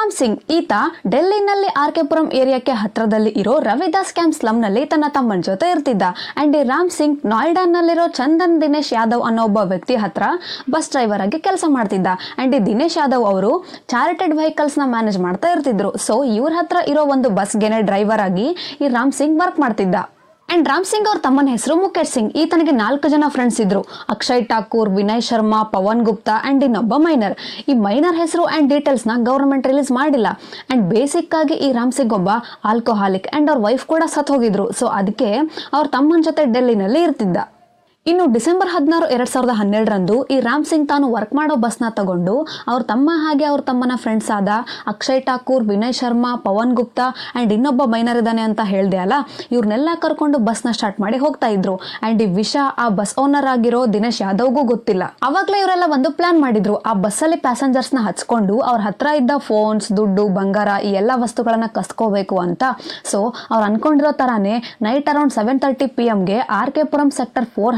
ರಾಮ್ ಸಿಂಗ್, ಈತ ಡೆಲ್ಲಿನಲ್ಲಿ R K ಏರಿಯಾಕ್ಕೆ ಹತ್ರದಲ್ಲಿ ಇರೋ ರವಿದಾಸ್ ಕ್ಯಾಂಪ್ ಸ್ಲಮ್ನಲ್ಲಿ ತನ್ನ ತಮ್ಮನ ಜೊತೆ ಇರ್ತಿದ್ದ. ಅಂಡ್ ಈ ರಾಮ್ ಸಿಂಗ್ ನಾಯ್ಡಾನಲ್ಲಿರೋ ಚಂದನ್ ದಿನೇಶ್ ಯಾದವ್ ಅನ್ನೋ ಒಬ್ಬ ವ್ಯಕ್ತಿ ಹತ್ರ ಬಸ್ ಡ್ರೈವರ್ ಆಗಿ ಕೆಲಸ ಮಾಡ್ತಿದ್ದ. ಅಂಡ್ ಈ ದಿನೇಶ್ ಯಾದವ್ ಅವರು ಚಾರಿಟೆಡ್ ವೆಹಿಕಲ್ಸ್ನ ಮ್ಯಾನೇಜ್ ಮಾಡ್ತಾ ಇರ್ತಿದ್ರು. ಸೊ ಇವ್ರ ಹತ್ರ ಇರೋ ಒಂದು ಬಸ್ಗೆನೆ ಡ್ರೈವರ್ ಆಗಿ ಈ ರಾಮ್ ಸಿಂಗ್ ವರ್ಕ್ ಮಾಡ್ತಿದ್ದ. ಅಂಡ್ ರಾಮ್ ಸಿಂಗ್ ಅವ್ರ ತಮ್ಮನ ಹೆಸರು ಮುಖೇಶ್ ಸಿಂಗ್ ಈತನಿಗೆ ನಾಲ್ಕು ಜನ ಫ್ರೆಂಡ್ಸ್ ಇದ್ರು. ಅಕ್ಷಯ್ ಠಾಕೂರ್, ವಿನಯ್ ಶರ್ಮಾ, ಪವನ್ ಗುಪ್ತಾ ಅಂಡ್ ಇನ್ನೊಬ್ಬ ಮೈನರ್ ಈ ಮೈನರ್ ಹೆಸರು ಅಂಡ್ ಡೀಟೇಲ್ಸ್ನ ಗವರ್ಮೆಂಟ್ ರಿಲೀಸ್ ಮಾಡಿಲ್ಲ. ಅಂಡ್ ಬೇಸಿಕ್ ಆಗಿ ಈ ರಾಮ್ ಸಿಂಗ್ ಒಬ್ಬ ಆಲ್ಕೋಹಾಲಿಕ್ ಅಂಡ್ ಅವ್ರ ವೈಫ್ ಕೂಡ ಸತ್ ಹೋಗಿದ್ರು. ಸೊ ಅದಕ್ಕೆ ಅವ್ರ ತಮ್ಮನ ಜೊತೆ ಡೆಲ್ಲಿನಲ್ಲಿ ಇರ್ತಿದ್ದ. ಇನ್ನು ಡಿಸೆಂಬರ್ ಹದಿನಾರು, ಎರಡ್ ಸಾವಿರದ ಹನ್ನೆರಡರಂದು ಈ ರಾಮ್ ಸಿಂಗ್ ತಾನು ವರ್ಕ್ ಮಾಡೋ ಬಸ್ನ ತಗೊಂಡು ಅವ್ರ ತಮ್ಮ ಹಾಗೆ ಅವ್ರ ತಮ್ಮನ ಫ್ರೆಂಡ್ಸ್ ಆದ ಅಕ್ಷಯ್ ಠಾಕೂರ್, ವಿನಯ್ ಶರ್ಮಾ, ಪವನ್ ಗುಪ್ತಾ ಆ್ಯಂಡ್ ಇನ್ನೊಬ್ಬ ಮೈನರ್ ಇದ್ದಾನೆ ಅಂತ ಹೇಳಿದೆ ಅಲ್ಲ? ಇವ್ರನ್ನೆಲ್ಲ ಕರ್ಕೊಂಡು ಬಸ್ನ ಸ್ಟಾರ್ಟ್ ಮಾಡಿ ಹೋಗ್ತಾ ಇದ್ರು. ಆ್ಯಂಡ್ ಈ ವಿಷ, ಆ ಬಸ್ ಓನರ್ ಆಗಿರೋ ದಿನೇಶ್ ಯಾದವ್ಗೂ ಗೊತ್ತಿಲ್ಲ. ಅವಾಗಲೇ ಇವರೆಲ್ಲ ಒಂದು ಪ್ಲಾನ್ ಮಾಡಿದ್ರು. ಆ ಬಸ್ಸಲ್ಲಿ ಪ್ಯಾಸೆಂಜರ್ಸ್ನ ಹಚ್ಕೊಂಡು ಅವ್ರ ಹತ್ರ ಇದ್ದ ಫೋನ್ಸ್ ದುಡ್ಡು, ಬಂಗಾರ ಈ ಎಲ್ಲ ವಸ್ತುಗಳನ್ನ ಕಸ್ಕೋಬೇಕು ಅಂತ. ಸೊ ಅವ್ರು ಅನ್ಕೊಂಡಿರೋ ತರಾನೇ night around seven thirty P ಎಮ್ಗೆ R K Puram sector four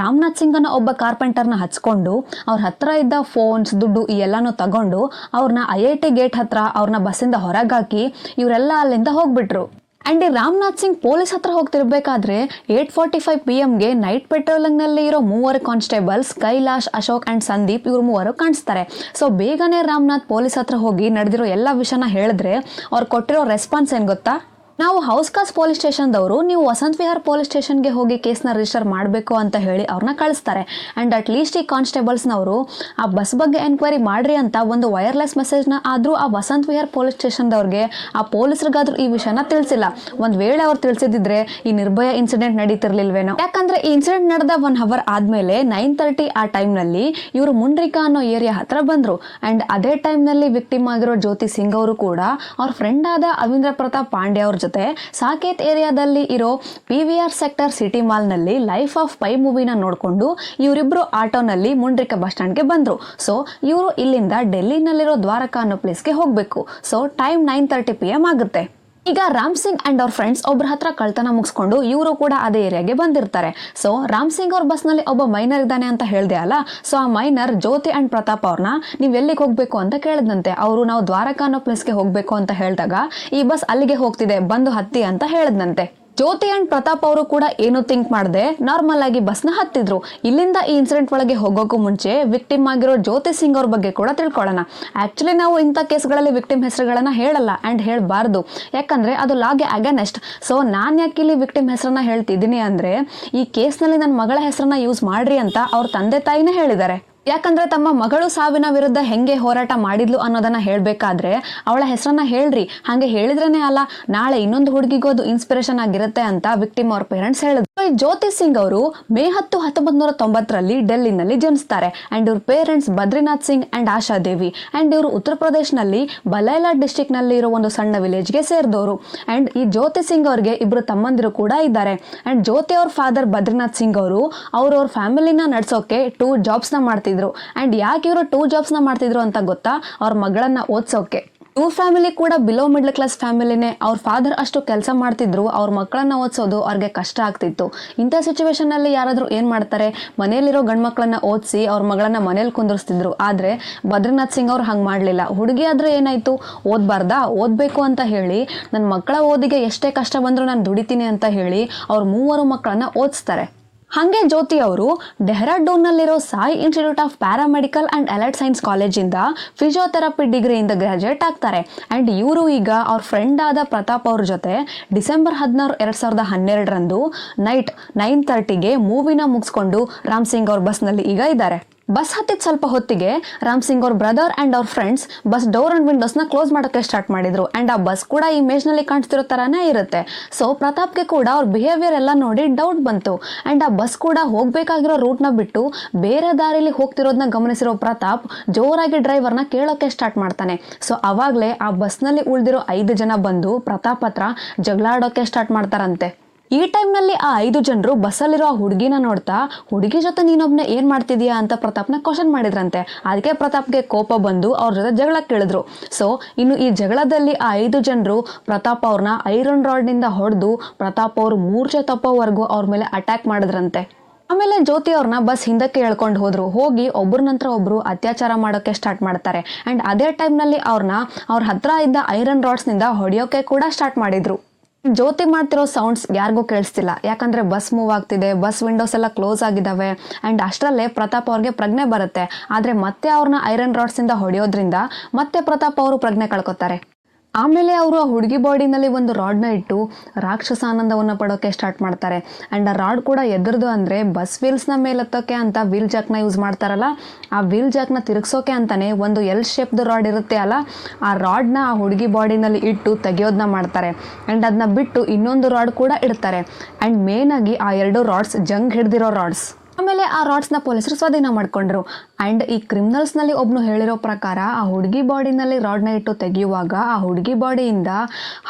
Ramnath Singh ಅನ್ನೋ ಒಬ್ಬ ಕಾರ್ಪೆಂಟರ್ನ ಹಚ್ಕೊಂಡು ಅವ್ರ ಹತ್ರ ಇದ್ದ ಫೋನ್ಸ್ ದುಡ್ಡು ಈ ಎಲ್ಲಾನು ತಗೊಂಡು ಅವ್ರನ್ನ ಐ ಐ ಟಿ ಗೇಟ್ ಹತ್ರ ಅವ್ರನ್ನ ಬಸ್ಸಿಂದ ಹೊರಗಾಕಿ ಇವರೆಲ್ಲ ಅಲ್ಲಿಂದ ಹೋಗ್ಬಿಟ್ರು. ಅಂಡ್ ಈ ರಾಮನಾಥ್ ಸಿಂಗ್ ಪೊಲೀಸ್ ಹತ್ರ ಹೋಗ್ತಿರ್ಬೇಕಾದ್ರೆ ಏಟ್ ಫಾರ್ಟಿ ಫೈವ್ ಪಿ ಎಮ್ಗೆ ನೈಟ್ ಪೆಟ್ರೋಲಿಂಗ್ನಲ್ಲಿ ಇರೋ ಮೂವರು ಕಾನ್ಸ್ಟೇಬಲ್ಸ್ ಕೈಲಾಶ್, ಅಶೋಕ್ ಅಂಡ್ ಸಂದೀಪ್ ಇವ್ರು ಮೂವರು ಕಾಣಿಸ್ತಾರೆ. ಸೊ ಬೇಗನೆ ರಾಮನಾಥ್ ಪೊಲೀಸ್ ಹತ್ರ ಹೋಗಿ ನಡೆದಿರೋ ಎಲ್ಲ ವಿಷಯನ ಹೇಳಿದ್ರೆ ಅವ್ರು ಕೊಟ್ಟಿರೋ ರೆಸ್ಪಾನ್ಸ್ ಏನು ಗೊತ್ತಾ? ನಾವು ಹೌಸ್ ಕಾಸ್ ಪೊಲೀಸ್ ಸ್ಟೇಷನ್ದವರು ನೀವು ವಸಂತ್ ವಿಹಾರ್ ಪೊಲೀಸ್ ಸ್ಟೇಷನ್ಗೆ ಹೋಗಿ ಕೇಸ್ನ ರಿಜಿಸ್ಟರ್ ಮಾಡಬೇಕು ಅಂತ ಹೇಳಿ ಅವ್ರನ್ನ ಕಳಿಸ್ತಾರೆ. ಆ್ಯಂಡ್ ಅಟ್ ಲೀಸ್ಟ್ ಈ ಕಾನ್ಸ್ಟೇಬಲ್ಸ್ನವರು ಆ ಬಸ್ ಬಗ್ಗೆ ಎನ್ಕ್ವೈರಿ ಮಾಡ್ರಿ ಅಂತ ಒಂದು ವೈರ್ಲೆಸ್ ಮೆಸೇಜ್ನ ಆದರೂ ಆ ವಸಂತ್ ವಿಹಾರ್ ಪೊಲೀಸ್ ಸ್ಟೇಷನ್ದವ್ರಿಗೆ ಆ ಪೊಲೀಸರಿಗಾದ್ರೂ ಈ ವಿಷಯನ ತಿಳಿಸಿಲ್ಲ. ಒಂದು ವೇಳೆ ಅವ್ರು ತಿಳಿಸಿದ್ರೆ ಈ ನಿರ್ಭಯ ಇನ್ಸಿಡೆಂಟ್ ನಡೀತಿರ್ಲಿಲ್ವೇನೋ. ಯಾಕಂದ್ರೆ ಈ ಇನ್ಸಿಡೆಂಟ್ ನಡೆದ ಒನ್ ಅವರ್ ಆದ್ಮೇಲೆ ನೈನ್ ತರ್ಟಿ ಆ ಟೈಮ್ನಲ್ಲಿ ಇವರು ಮುಂಡ್ರಿಕಾ ಅನ್ನೋ ಏರಿಯಾ ಹತ್ರ ಬಂದ್ರು. ಅಂಡ್ ಅದೇ ಟೈಮ್ನಲ್ಲಿ ವಿಕ್ಟಿಮ್ ಆಗಿರೋ ಜ್ಯೋತಿ ಸಿಂಗ್ ಅವರು ಕೂಡ ಅವ್ರ ಫ್ರೆಂಡ್ ಆದ ಅವೀಂದ್ರ ಪ್ರತಾಪ್ ಪಾಂಡೆ ಅವ್ರ ಜೊತೆ ಸಾಕೇತ್ ಏರಿಯಾದಲ್ಲಿ ಇರೋ P V R select city ಮಾಲ್ನಲ್ಲಿ life of pi ಮೂವಿನ ನೋಡಿಕೊಂಡು ಇವರಿಬ್ಬರು ಆಟೋನಲ್ಲಿ ಮುಂಡ್ರಿಕ ಬಸ್ ಸ್ಟ್ಯಾಂಡ್ಗೆ ಬಂದರು. ಸೊ, ಇವರು ಇಲ್ಲಿಂದ ಡೆಲ್ಲಿನಲ್ಲಿರೋ ದ್ವಾರಕಾ ಅನ್ನೋ ಪ್ಲೇಸ್ಗೆ ಹೋಗಬೇಕು. So, time nine thirty P M ಆಗುತ್ತೆ. ಈಗ ರಾಮ್ ಸಿಂಗ್ ಅಂಡ್ ಅವ್ರ ಫ್ರೆಂಡ್ಸ್ ಒಬ್ಬರ ಹತ್ರ ಕಳ್ತನ ಮುಗಿಸ್ಕೊಂಡು ಇವರು ಕೂಡ ಅದೇ ಏರಿಯಾಗೆ ಬಂದಿರ್ತಾರೆ. ಸೊ ರಾಮ್ ಸಿಂಗ್ ಅವ್ರ ಬಸ್ನಲ್ಲಿ ಒಬ್ಬ ಮೈನರ್ ಇದ್ದಾನೆ ಅಂತ ಹೇಳ್ದೆ ಅಲ್ಲ? ಸೊ ಆ ಮೈನರ್ ಜ್ಯೋತಿ ಅಂಡ್ ಪ್ರತಾಪ್ ಅವ್ರನ್ನ ನೀವು ಎಲ್ಲಿಗೆ ಹೋಗ್ಬೇಕು ಅಂತ ಕೇಳಿದಂತೆ ಅವರು ನಾವು ದ್ವಾರಕಾ ಅನ್ನೋ ಪ್ಲೇಸ್ಗೆ ಹೋಗ್ಬೇಕು ಅಂತ ಹೇಳಿದಾಗ ಈ ಬಸ್ ಅಲ್ಲಿಗೆ ಹೋಗ್ತಿದೆ, ಬಂದು ಹತ್ತಿ ಅಂತ ಹೇಳಿದ್ನಂತೆ. ಜ್ಯೋತಿ ಅಂಡ್ ಪ್ರತಾಪ್ ಅವರು ಕೂಡ ಏನು ಥಿಂಕ್ ಮಾಡದೆ? ನಾರ್ಮಲ್ ಆಗಿ ಬಸ್ನ ಹತ್ತಿದ್ರು. ಇಲ್ಲಿಂದ ಈ ಇನ್ಸಿಡೆಂಟ್ ಒಳಗೆ ಹೋಗೋಕ್ಕೂ ಮುಂಚೆ ವಿಕ್ಟಿಮ್ ಆಗಿರೋ ಜ್ಯೋತಿ ಸಿಂಗ್ ಅವ್ರ ಬಗ್ಗೆ ಕೂಡ ತಿಳ್ಕೊಳ್ಳೋಣ. ಆಕ್ಚುಲಿ ನಾವು ಇಂಥ ಕೇಸ್ಗಳಲ್ಲಿ ವಿಕ್ಟಿಮ್ ಹೆಸರುಗಳನ್ನ ಹೇಳಲ್ಲ ಅಂಡ್ ಹೇಳಬಾರ್ದು. ಯಾಕಂದ್ರೆ ಅದು ಲಾಗೆ ಅಗೇನೆಸ್ಟ್ ಸೊ ನಾನು ಯಾಕೆ ಇಲ್ಲಿ ವಿಕ್ಟಿಮ್ ಹೆಸರನ್ನ ಹೇಳ್ತಿದ್ದೀನಿ ಅಂದ್ರೆ, ಈ ಕೇಸ್ನಲ್ಲಿ ನನ್ನ ಮಗಳ ಹೆಸರನ್ನ ಯೂಸ್ ಮಾಡ್ರಿ ಅಂತ ಅವ್ರ ತಂದೆ ತಾಯಿನೇ ಹೇಳಿದ್ದಾರೆ. ಯಾಕಂದ್ರೆ ತಮ್ಮ ಮಗಳು ಸಾವಿನ ವಿರುದ್ಧ ಹೆಂಗೆ ಹೋರಾಟ ಮಾಡಿದ್ಲು ಅನ್ನೋದನ್ನ ಹೇಳ್ಬೇಕಾದ್ರೆ ಅವಳ ಹೆಸರನ್ನ ಹೇಳ್ರಿ. ಹಾಗೆ ಹೇಳಿದ್ರೇನೆ ಅಲ್ಲ, ನಾಳೆ ಇನ್ನೊಂದು ಹುಡುಗಿಗೂ ಅದು ಇನ್ಸ್ಪಿರೇಷನ್ ಆಗಿರುತ್ತೆ ಅಂತ ವಿಕ್ಟಿಮ್ ಅವ್ರ ಪೇರೆಂಟ್ಸ್ ಹೇಳಿದ್ರು ಜ್ಯೋತಿ ಸಿಂಗ್ ಅವರು ಮೇ ಹತ್ತು ಹತ್ತೊಂಬತ್ ನೂರ ತೊಂಬತ್ತರಲ್ಲಿ ಡೆಲ್ಲಿನಲ್ಲಿ ಜನಿಸ್ತಾರೆ. ಅಂಡ್ ಇವ್ರ parents Badrinath Singh and Asha Devi. And ಇವರು ಉತ್ತರ ಪ್ರದೇಶನಲ್ಲಿ ಬಲೈಲಾ ಡಿಸ್ಟಿಕ್ನಲ್ಲಿ ಇರೋ ಒಂದು ಸಣ್ಣ ವಿಲೇಜ್ಗೆ ಸೇರಿದವರು. ಅಂಡ್ ಈ ಜ್ಯೋತಿ ಸಿಂಗ್ ಅವ್ರಿಗೆ ಇಬ್ರು ತಮ್ಮಂದಿರು ಕೂಡ ಇದ್ದಾರೆ. ಅಂಡ್ ಜ್ಯೋತಿ ಅವ್ರ ಫಾದರ್ ಬದ್ರಿನಾಥ್ ಸಿಂಗ್ ಅವರು ಅವ್ರವ್ರ ಅವ್ರ ಫ್ಯಾಮಿಲಿನ ನಡ್ಸೋಕೆ ಟೂ ಜಾಬ್ಸ್ನ ಮಾಡ್ತಿದ್ರು. ಅಂಡ್ ಯಾಕೆ ಇವರು ಟೂ ಜಾಬ್ಸ್ನ ಮಾಡ್ತಿದ್ರು ಅಂತ ಗೊತ್ತಾ? ಅವ್ರ ಮಗಳನ್ನ ಓದ್ಸೋಕೆ. ಟೂ ಫ್ಯಾಮಿಲಿ ಕೂಡ ಬಿಲೋ ಮಿಡ್ಲ್ ಕ್ಲಾಸ್ ಫ್ಯಾಮಿಲಿನೇ ಅವ್ರ ಫಾದರ್ ಅಷ್ಟು ಕೆಲಸ ಮಾಡ್ತಿದ್ರು, ಅವ್ರ ಮಕ್ಕಳನ್ನ ಓದಿಸೋದು ಅವ್ರಿಗೆ ಕಷ್ಟ ಆಗ್ತಿತ್ತು. ಇಂಥ ಸಿಚುವೇಶನ್ ಅಲ್ಲಿ ಯಾರಾದರೂ ಏನು ಮಾಡ್ತಾರೆ? ಮನೆಯಲ್ಲಿರೋ ಗಂಡು ಮಕ್ಕಳನ್ನ ಓದಿಸಿ ಅವ್ರ ಮಗಳನ್ನ ಮನೇಲಿ ಕುಂದಿರಿಸ್ತಿದ್ರು. ಆದರೆ ಭದ್ರನಾಥ್ ಸಿಂಗ್ ಅವ್ರು ಹಂಗೆ ಮಾಡಲಿಲ್ಲ. ಹುಡುಗಿ ಆದ್ರೆ ಏನಾಯ್ತು? ಓದಬಾರ್ದಾ? ಓದಬೇಕು ಅಂತ ಹೇಳಿ ನನ್ನ ಮಕ್ಕಳ ಓದಿಗೆ ಎಷ್ಟೇ ಕಷ್ಟ ಬಂದರೂ ನಾನು ದುಡಿತೀನಿ ಅಂತ ಹೇಳಿ ಅವ್ರ ಮೂವರು ಮಕ್ಕಳನ್ನ ಓದಿಸ್ತಾರೆ. ಹಾಗೆ ಜ್ಯೋತಿ ಅವರು ಡೆಹ್ರಾಡೂನ್ನಲ್ಲಿರೋ Sai institute of paramedical and allied science ಕಾಲೇಜಿಂದ ಫಿಸಿಯೋಥೆರಪಿ ಡಿಗ್ರಿಯಿಂದ ಗ್ರಾಜುಯೇಟ್ ಆಗ್ತಾರೆ. ಅಂಡ್ ಇವರು ಈಗ ಅವ್ರ ಫ್ರೆಂಡ್ ಆದ ಪ್ರತಾಪ್ ಅವ್ರ ಜೊತೆ ಡಿಸೆಂಬರ್ ಹದಿನಾರು ಎರಡು ಸಾವಿರದ ಹನ್ನೆರಡರಂದು ನೈಟ್ ನೈನ್ ತರ್ಟಿಗೆ ಮೂವಿನ ಮುಗಿಸ್ಕೊಂಡು ರಾಮ್ ಸಿಂಗ್ ಅವ್ರ ಬಸ್ನಲ್ಲಿ ಈಗ ಇದ್ದಾರೆ. ಬಸ್ ಹತ್ತಿದ ಸ್ವಲ್ಪ ಹೊತ್ತಿಗೆ ರಾಮ್ ಸಿಂಗ್ ಅವ್ರ ಬ್ರದರ್ ಅಂಡ್ ಅವ್ರ ಫ್ರೆಂಡ್ಸ್ ಬಸ್ ಡೋರ್ ಅಂಡ್ ವಿಂಡೋಸ್ನ ಕ್ಲೋಸ್ ಮಾಡೋಕ್ಕೆ ಸ್ಟಾರ್ಟ್ ಮಾಡಿದ್ರು. ಅಂಡ್ ಆ ಬಸ್ ಕೂಡ ಇಮೇಜ್ನಲ್ಲಿ ಕಾಣಿಸ್ತಿರೋ ಥರನೇ ಇರುತ್ತೆ. ಸೊ ಪ್ರತಾಪ್ಗೆ ಕೂಡ ಅವ್ರ ಬಿಹೇವಿಯರ್ ಎಲ್ಲ ನೋಡಿ ಡೌಟ್ ಬಂತು. ಅಂಡ್ ಆ ಬಸ್ ಕೂಡ ಹೋಗ್ಬೇಕಾಗಿರೋ ರೂಟ್ನ ಬಿಟ್ಟು ಬೇರೆ ದಾರಿಲಿ ಹೋಗ್ತಿರೋದನ್ನ ಗಮನಿಸಿರೋ ಪ್ರತಾಪ್ ಜೋರಾಗಿ ಡ್ರೈವರ್ನ ಕೇಳೋಕೆ ಸ್ಟಾರ್ಟ್ ಮಾಡ್ತಾನೆ. ಸೊ ಅವಾಗಲೇ ಆ ಬಸ್ನಲ್ಲಿ ಉಳಿದಿರೋ ಐದು ಜನ ಬಂದು ಪ್ರತಾಪ್ ಹತ್ರ ಜಗಳಾಡೋಕೆ ಸ್ಟಾರ್ಟ್ ಮಾಡ್ತಾರಂತೆ. ಈ ಟೈಮ್ನಲ್ಲಿ ಆ ಐದು ಜನರು ಬಸ್ಸಲ್ಲಿರೋ ಹುಡುಗಿನ ನೋಡ್ತಾ, ಹುಡುಗಿ ಜೊತೆ ನೀನೊಬ್ನ ಏನ್ ಮಾಡ್ತಿದ್ಯಾ? ಅಂತ ಪ್ರತಾಪ್ನ ಕ್ವಶನ್ ಮಾಡಿದ್ರಂತೆ. ಅದಕ್ಕೆ ಪ್ರತಾಪ್ಗೆ ಕೋಪ ಬಂದು ಅವ್ರ ಜೊತೆ ಜಗಳ ಕೇಳಿದ್ರು. ಸೊ ಇನ್ನು ಈ ಜಗಳದಲ್ಲಿ ಆ ಐದು ಜನರು ಪ್ರತಾಪ್ ಅವ್ರನ್ನ ಐರನ್ ರಾಡ್ನಿಂದ ಹೊಡೆದು, ಪ್ರತಾಪ್ ಅವ್ರು ಮೂರ್ಛೆ ತಪ್ಪೋವರೆಗೂ ಅವ್ರ ಮೇಲೆ ಅಟ್ಯಾಕ್ ಮಾಡಿದ್ರಂತೆ. ಆಮೇಲೆ ಜ್ಯೋತಿ ಅವ್ರನ್ನ ಬಸ್ ಹಿಂದಕ್ಕೆ ಎಳ್ಕೊಂಡು ಹೋದ್ರು. ಹೋಗಿ ಒಬ್ಬರ ನಂತರ ಒಬ್ಬರು ಅತ್ಯಾಚಾರ ಮಾಡೋಕೆ ಸ್ಟಾರ್ಟ್ ಮಾಡ್ತಾರೆ. ಅಂಡ್ ಅದೇ ಟೈಮ್ನಲ್ಲಿ ಅವ್ರನ್ನ ಅವ್ರ ಹತ್ರ ಇದ್ದ ಐರನ್ ರಾಡ್ಸ್ನಿಂದ ಹೊಡೆಯೋಕೆ ಕೂಡ ಸ್ಟಾರ್ಟ್ ಮಾಡಿದ್ರು. ಜ್ಯೋತಿ ಮಾಡ್ತಿರೋ ಸೌಂಡ್ಸ್ ಯಾರಿಗೂ ಕೇಳಿಸ್ತಿಲ್ಲ. ಯಾಕಂದ್ರೆ ಬಸ್ ಮೂವ್ ಆಗ್ತಿದೆ ಬಸ್ ವಿಂಡೋಸ್ ಎಲ್ಲ ಕ್ಲೋಸ್ ಆಗಿದ್ದಾವೆ ಅಂಡ್ ಅಷ್ಟರಲ್ಲೇ ಪ್ರತಾಪ್ ಅವ್ರಿಗೆ ಪ್ರಜ್ಞೆ ಬರುತ್ತೆ. ಆದರೆ ಮತ್ತೆ ಅವ್ರನ್ನ ಐರನ್ ರಾಡ್ಸಿಂದ ಹೊಡೆಯೋದ್ರಿಂದ ಮತ್ತೆ ಪ್ರತಾಪ್ ಅವರು ಪ್ರಜ್ಞೆ ಕಳ್ಕೊತಾರೆ. ಆಮೇಲೆ ಅವರು ಆ ಹುಡುಗಿ ಬಾಡಿನಲ್ಲಿ ಒಂದು ರಾಡ್ನ ಇಟ್ಟು ರಾಕ್ಷಸ ಆನಂದವನ್ನು ಪಡೋಕೆ ಸ್ಟಾರ್ಟ್ ಮಾಡ್ತಾರೆ. ಆ್ಯಂಡ್ ಆ ರಾಡ್ ಕೂಡ ಎದ್ರದು ಅಂದರೆ ಬಸ್ ವೀಲ್ಸ್ನ ಮೇಲೆತ್ತೋಕ್ಕೆ ಅಂತ ವೀಲ್ ಜಾಕ್ನ ಯೂಸ್ ಮಾಡ್ತಾರಲ್ಲ, ಆ ವೀಲ್ ಜಾಕ್ನ ತಿರುಗಿಸೋಕೆ ಅಂತಲೇ ಒಂದು ಎಲ್ ಶೇಪ್ದು ರಾಡ್ ಇರುತ್ತೆ ಅಲ್ಲ, ಆ ರಾಡ್ನ ಆ ಹುಡುಗಿ ಬಾಡಿನಲ್ಲಿ ಇಟ್ಟು ತೆಗೆಯೋದನ್ನ ಮಾಡ್ತಾರೆ. ಆ್ಯಂಡ್ ಅದನ್ನ ಬಿಟ್ಟು ಇನ್ನೊಂದು ರಾಡ್ ಕೂಡ ಇಡ್ತಾರೆ. ಆ್ಯಂಡ್ ಮೇನಾಗಿ ಆ ಎರಡು ರಾಡ್ಸ್ ಜಂಗ್ ಹಿಡ್ದಿರೋ ರಾಡ್ಸ್ ಆಮೇಲೆ ಆ ರಾಡ್ಸ್ನ ಪೊಲೀಸರು ಸ್ವಾಧೀನ ಮಾಡ್ಕೊಂಡ್ರು. ಆ್ಯಂಡ್ ಈ ಕ್ರಿಮಿನಲ್ಸ್ನಲ್ಲಿ ಒಬ್ಬನು ಹೇಳಿರೋ ಪ್ರಕಾರ, ಆ ಹುಡುಗಿ ಬಾಡಿನಲ್ಲಿ ರಾಡ್ನ ಇಟ್ಟು ತೆಗೆಯುವಾಗ ಆ ಹುಡುಗಿ ಬಾಡಿಯಿಂದ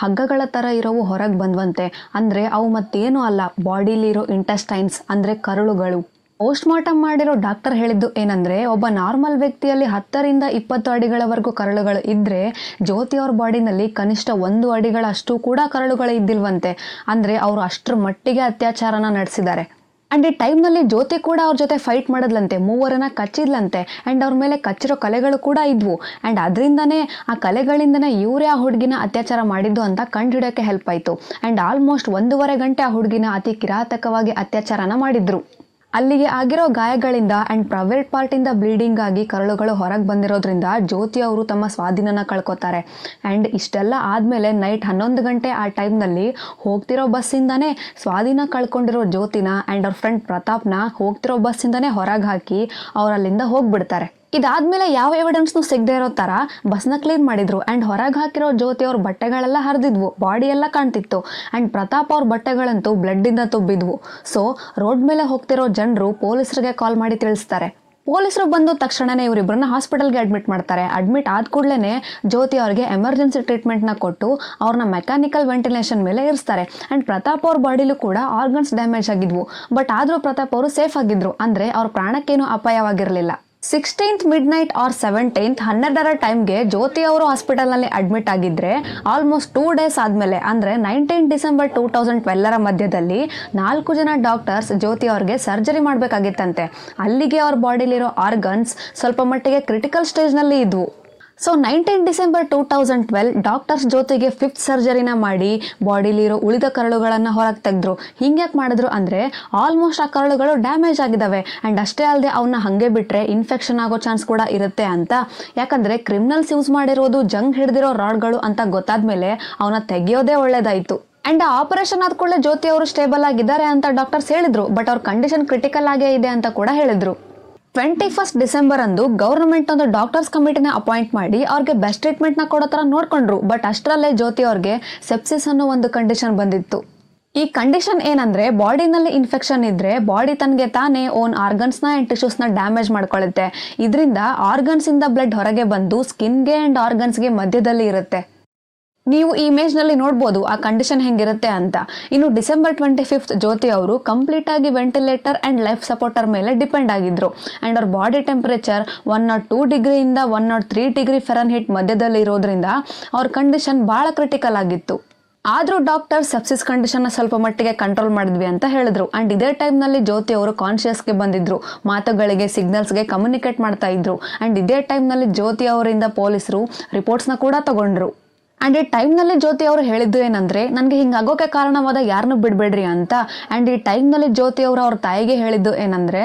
ಹಗ್ಗಗಳ ಥರ ಇರೋವು ಹೊರಗೆ ಬಂದ್ವಂತೆ. ಅಂದರೆ ಅವು ಮತ್ತೇನು ಅಲ್ಲ, ಬಾಡಿಲಿರೋ ಇಂಟೆಸ್ಟೈನ್ಸ್, ಅಂದರೆ ಕರುಳುಗಳು. ಪೋಸ್ಟ್ ಮಾರ್ಟಮ್ ಮಾಡಿರೋ ಡಾಕ್ಟರ್ ಹೇಳಿದ್ದು ಏನಂದ್ರೆ, ಒಬ್ಬ ನಾರ್ಮಲ್ ವ್ಯಕ್ತಿಯಲ್ಲಿ ಹತ್ತರಿಂದ ಇಪ್ಪತ್ತು ಅಡಿಗಳವರೆಗೂ ಕರಳುಗಳು ಇದ್ದರೆ ಜ್ಯೋತಿ ಅವ್ರ ಬಾಡಿನಲ್ಲಿ ಕನಿಷ್ಠ ಒಂದು ಅಡಿಗಳಷ್ಟು ಕೂಡ ಕರಳುಗಳು ಇದ್ದಿಲ್ವಂತೆ. ಅಂದ್ರೆ ಅವರು ಅಷ್ಟರ ಮಟ್ಟಿಗೆ ಅತ್ಯಾಚಾರನ ನಡೆಸಿದ್ದಾರೆ. ಅಂಡ್ ಈ ಟೈಮ್ನಲ್ಲಿ ಜ್ಯೋತಿ ಕೂಡ ಅವ್ರ ಜೊತೆ ಫೈಟ್ ಮಾಡೋದ್ಲಂತೆ, ಮೂವರನ್ನ ಕಚ್ಚಿದ್ಲಂತೆ ಆ್ಯಂಡ್ ಅವ್ರ ಮೇಲೆ ಕಚ್ಚಿರೋ ಕಲೆಗಳು ಕೂಡ ಇದ್ವು. ಆ್ಯಂಡ್ ಅದರಿಂದನೇ ಆ ಕಲೆಗಳಿಂದನೇ ಇವರೇ ಆ ಹುಡುಗಿನ ಅತ್ಯಾಚಾರ ಮಾಡಿದ್ದು ಅಂತ ಕಂಡುಹಿಡಿಯೋಕೆ ಹೆಲ್ಪ್ ಆಯಿತು. ಆ್ಯಂಡ್ ಆಲ್ಮೋಸ್ಟ್ ಒಂದೂವರೆ ಗಂಟೆ ಆ ಹುಡುಗಿನ ಅತಿ ಕಿರಾತಕವಾಗಿ ಅತ್ಯಾಚಾರನ ಮಾಡಿದ್ರು. ಅಲ್ಲಿಗೆ ಆಗಿರೋ ಗಾಯಗಳಿಂದ ಅಂಡ್ ಪ್ರೈವೇಟ್ ಪಾರ್ಟಿಂದ ಬ್ಲೀಡಿಂಗ್ ಆಗಿ ಕರಳುಗಳು ಹೊರಗೆ ಬಂದಿರೋದ್ರಿಂದ ಜ್ಯೋತಿ ಅವರು ತಮ್ಮ ಸ್ವಾಧೀನನ ಕಳ್ಕೊತಾರೆ. ಆ್ಯಂಡ್ ಇಷ್ಟೆಲ್ಲ ಆದಮೇಲೆ ನೈಟ್ ಹನ್ನೊಂದು ಗಂಟೆ ಆ ಟೈಮ್ನಲ್ಲಿ ಹೋಗ್ತಿರೋ ಬಸ್ಸಿಂದನೇ ಸ್ವಾಧೀನ ಕಳ್ಕೊಂಡಿರೋ ಜ್ಯೋತಿನ ಆ್ಯಂಡ್ ಅವ್ರ ಫ್ರೆಂಡ್ ಪ್ರತಾಪ್ನ ಹೋಗ್ತಿರೋ ಬಸ್ಸಿಂದನೇ ಹೊರಗೆ ಹಾಕಿ ಅವರಲ್ಲಿಂದ ಹೋಗ್ಬಿಡ್ತಾರೆ. ಇದಾದ್ಮೇಲೆ ಯಾವ ಎವಿಡೆನ್ಸ್ ಸಿಗದೆ ಇರೋ ಥರ ಬಸ್ನ ಕ್ಲೀನ್ ಮಾಡಿದ್ರು. ಆ್ಯಂಡ್ ಹೊರಗೆ ಹಾಕಿರೋ ಜ್ಯೋತಿ ಅವ್ರ ಬಟ್ಟೆಗಳೆಲ್ಲ ಹರಿದಿದ್ವು. ಬಾಡಿ ಎಲ್ಲ ಕಾಣ್ತಿತ್ತು. ಆ್ಯಂಡ್ ಪ್ರತಾಪ್ ಅವ್ರ ಬಟ್ಟೆಗಳಂತೂ ಬ್ಲಡ್ಡಿಂದ ತುಂಬಿದ್ವು. ಸೊ ರೋಡ್ ಮೇಲೆ ಹೋಗ್ತಿರೋ ಜನರು ಪೊಲೀಸರಿಗೆ ಕಾಲ್ ಮಾಡಿ ತಿಳಿಸ್ತಾರೆ. ಪೊಲೀಸರು ಬಂದ ತಕ್ಷಣನೇ ಇವರಿಬ್ಬರನ್ನ ಹಾಸ್ಪಿಟಲ್ಗೆ ಅಡ್ಮಿಟ್ ಮಾಡ್ತಾರೆ. ಅಡ್ಮಿಟ್ ಆದ ಕೂಡಲೇ ಜ್ಯೋತಿ ಅವ್ರಿಗೆ ಎಮರ್ಜೆನ್ಸಿ ಟ್ರೀಟ್ಮೆಂಟ್ನ ಕೊಟ್ಟು ಅವ್ರನ್ನ ಮೆಕ್ಯಾನಿಕಲ್ ವೆಂಟಿಲೇಷನ್ ಮೇಲೆ ಇರಿಸ್ತಾರೆ ಆ್ಯಂಡ್ ಪ್ರತಾಪ್ ಅವ್ರ ಬಾಡಿಲೂ ಕೂಡ ಆರ್ಗನ್ಸ್ ಡ್ಯಾಮೇಜ್ ಆಗಿದ್ವು. ಬಟ್ ಆದರೂ ಪ್ರತಾಪ್ ಅವರು ಸೇಫ್ ಆಗಿದ್ರು. ಅಂದರೆ ಅವ್ರ ಪ್ರಾಣಕ್ಕೇನು ಅಪಾಯವಾಗಿರಲಿಲ್ಲ. Sixteenth midnight or seventeenth ಹನ್ನೆರಡರ ಟೈಮ್ಗೆ ಜ್ಯೋತಿ ಅವರು ಹಾಸ್ಪಿಟಲ್ನಲ್ಲಿ ಅಡ್ಮಿಟ್ ಆಗಿದ್ರೆ ಆಲ್ಮೋಸ್ಟ್ ಟೂ ಡೇಸ್ ಆದಮೇಲೆ, ಅಂದರೆ ನೈನ್ಟೀನ್ ಡಿಸೆಂಬರ್ ಟೂ ತೌಸಂಡ್ ಟ್ವೆಲ್ಲರ ಮಧ್ಯದಲ್ಲಿ ನಾಲ್ಕು ಜನ ಡಾಕ್ಟರ್ಸ್ ಜ್ಯೋತಿ ಅವ್ರಿಗೆ ಸರ್ಜರಿ ಮಾಡಬೇಕಾಗಿತ್ತಂತೆ. ಅಲ್ಲಿಗೆ ಅವ್ರ ಬಾಡಿಲಿರೋ ಆರ್ಗನ್ಸ್ ಸ್ವಲ್ಪ ಮಟ್ಟಿಗೆ ಕ್ರಿಟಿಕಲ್ ಸ್ಟೇಜ್ನಲ್ಲಿ ಇದ್ವು. So nineteen December two thousand twelve doctors ಜೊತೆಗೆ ಫಿಫ್ತ್ ಸರ್ಜರಿನ ಮಾಡಿ ಬಾಡಿಲಿರೋ ಉಳಿದ ಕರಳುಗಳನ್ನು ಹೊರಗೆ ತೆಗೆದ್ರು. ಹಿಂಗ್ಯಾಕೆ ಮಾಡಿದ್ರು ಅಂದರೆ ಆಲ್ಮೋಸ್ಟ್ ಆ ಕರಳುಗಳು ಡ್ಯಾಮೇಜ್ ಆಗಿದ್ದಾವೆ ಆ್ಯಂಡ್ ಅಷ್ಟೇ ಅಲ್ಲದೆ ಅವನ್ನ ಹಾಗೆ ಬಿಟ್ಟರೆ ಇನ್ಫೆಕ್ಷನ್ ಆಗೋ ಚಾನ್ಸ್ ಕೂಡ ಇರುತ್ತೆ ಅಂತ. ಯಾಕಂದರೆ ಕ್ರಿಮಿನಲ್ಸ್ ಯೂಸ್ ಮಾಡಿರೋದು ಜಂಗ್ ಹಿಡಿದಿರೋ ರಾಡ್ಗಳು ಅಂತ ಗೊತ್ತಾದ ಮೇಲೆ ಅವನ್ನ ತೆಗೆಯೋದೇ ಒಳ್ಳೇದಾಯಿತು. ಅಂಡ್ ಆಪರೇಷನ್ ಆದ ಕೂಡಲೇ ಜ್ಯೋತಿ ಅವರು ಸ್ಟೇಬಲ್ ಆಗಿದ್ದಾರೆ ಅಂತ ಡಾಕ್ಟರ್ಸ್ ಹೇಳಿದ್ರು. ಬಟ್ ಅವ್ರ ಕಂಡೀಷನ್ ಕ್ರಿಟಿಕಲ್ ಆಗೇ ಇದೆ ಅಂತ ಕೂಡ ಹೇಳಿದ್ರು. ಟ್ವೆಂಟಿ ಫಸ್ಟ್ ಡಿಸೆಂಬರ್ ಅಂದು ಗೌರ್ಮೆಂಟ್ ಒಂದು ಡಾಕ್ಟರ್ಸ್ ಕಮಿಟಿನ ಅಪಾಯಿಂಟ್ ಮಾಡಿ ಅವ್ರಿಗೆ ಬೆಸ್ಟ್ ಟ್ರೀಟ್ಮೆಂಟ್ನ ಕೊಡೋ ಥರ ನೋಡ್ಕೊಂಡ್ರು. ಬಟ್ ಅಷ್ಟರಲ್ಲೇ ಜ್ಯೋತಿ ಅವ್ರಿಗೆ ಸೆಪ್ಸಿಸ್ ಅನ್ನೋ ಒಂದು ಕಂಡೀಷನ್ ಬಂದಿತ್ತು. ಈ ಕಂಡೀಷನ್ ಏನಂದ್ರೆ ಬಾಡಿನಲ್ಲಿ ಇನ್ಫೆಕ್ಷನ್ ಇದ್ರೆ ಬಾಡಿ ತನಗೆ ತಾನೇ ಓನ್ ಆರ್ಗನ್ಸ್ನ ಆ್ಯಂಡ್ ಟಿಶ್ಯೂಸ್ನ ಡ್ಯಾಮೇಜ್ ಮಾಡ್ಕೊಳ್ಳುತ್ತೆ ಇದರಿಂದ ಆರ್ಗನ್ಸಿಂದ ಬ್ಲಡ್ ಹೊರಗೆ ಬಂದು ಸ್ಕಿನ್ಗೆ ಆ್ಯಂಡ್ ಆರ್ಗನ್ಸ್ಗೆ ಮಧ್ಯದಲ್ಲಿ ಇರುತ್ತೆ. ನೀವು ಈ ಇಮೇಜ್ನಲ್ಲಿ ನೋಡ್ಬೋದು ಆ ಕಂಡೀಷನ್ ಹೆಂಗಿರುತ್ತೆ ಅಂತ. ಇನ್ನು ಡಿಸೆಂಬರ್ ಟ್ವೆಂಟಿ ಫಿಫ್ತ್ ಜ್ಯೋತಿ ಅವರು ಕಂಪ್ಲೀಟ್ ಆಗಿ ವೆಂಟಿಲೇಟರ್ ಆ್ಯಂಡ್ ಲೈಫ್ ಸಪೋರ್ಟರ್ ಮೇಲೆ ಡಿಪೆಂಡ್ ಆಗಿದ್ರು. ಆ್ಯಂಡ್ ಅವ್ರ body temperature one nought two ಡಿಗ್ರಿಯಿಂದ one nought three degree Fahrenheit ಮಧ್ಯದಲ್ಲಿ ಇರೋದ್ರಿಂದ ಅವ್ರ ಕಂಡೀಷನ್ ಭಾಳ ಕ್ರಿಟಿಕಲ್ ಆಗಿತ್ತು. ಆದರೂ ಡಾಕ್ಟರ್ ಸಬ್ಸಿಸ್ ಕಂಡೀಷನ್ನ ಸ್ವಲ್ಪ ಮಟ್ಟಿಗೆ ಕಂಟ್ರೋಲ್ ಮಾಡಿದ್ವಿ ಅಂತ ಹೇಳಿದ್ರು. ಆ್ಯಂಡ್ ಇದೇ ಟೈಮ್ನಲ್ಲಿ ಜ್ಯೋತಿ ಅವರು ಕಾನ್ಷಿಯಸ್ಗೆ ಬಂದಿದ್ರು. ಮಾತುಗಳಿಗೆ ಸಿಗ್ನಲ್ಸ್ಗೆ ಕಮ್ಯುನಿಕೇಟ್ ಮಾಡ್ತಾ ಇದ್ರು. ಆ್ಯಂಡ್ ಇದೇ ಟೈಮ್ನಲ್ಲಿ ಜ್ಯೋತಿ ಅವರಿಂದ ಪೊಲೀಸರು ರಿಪೋರ್ಟ್ಸ್ನ ಕೂಡ ತಗೊಂಡ್ರು. ಆ್ಯಂಡ್ ಈ ಟೈಮ್ನಲ್ಲಿ ಜ್ಯೋತಿ ಅವರು ಹೇಳಿದ್ದು ಏನಂದ್ರೆ, ನನಗೆ ಹಿಂಗಾಗೋಕೆ ಕಾರಣವಾದ ಯಾರನ್ನೂ ಬಿಡಬೇಡ್ರಿ ಅಂತ. ಆ್ಯಂಡ್ ಈ ಟೈಮ್ನಲ್ಲಿ ಜ್ಯೋತಿ ಅವರು ಅವ್ರ ತಾಯಿಗೆ ಹೇಳಿದ್ದು ಏನಂದ್ರೆ,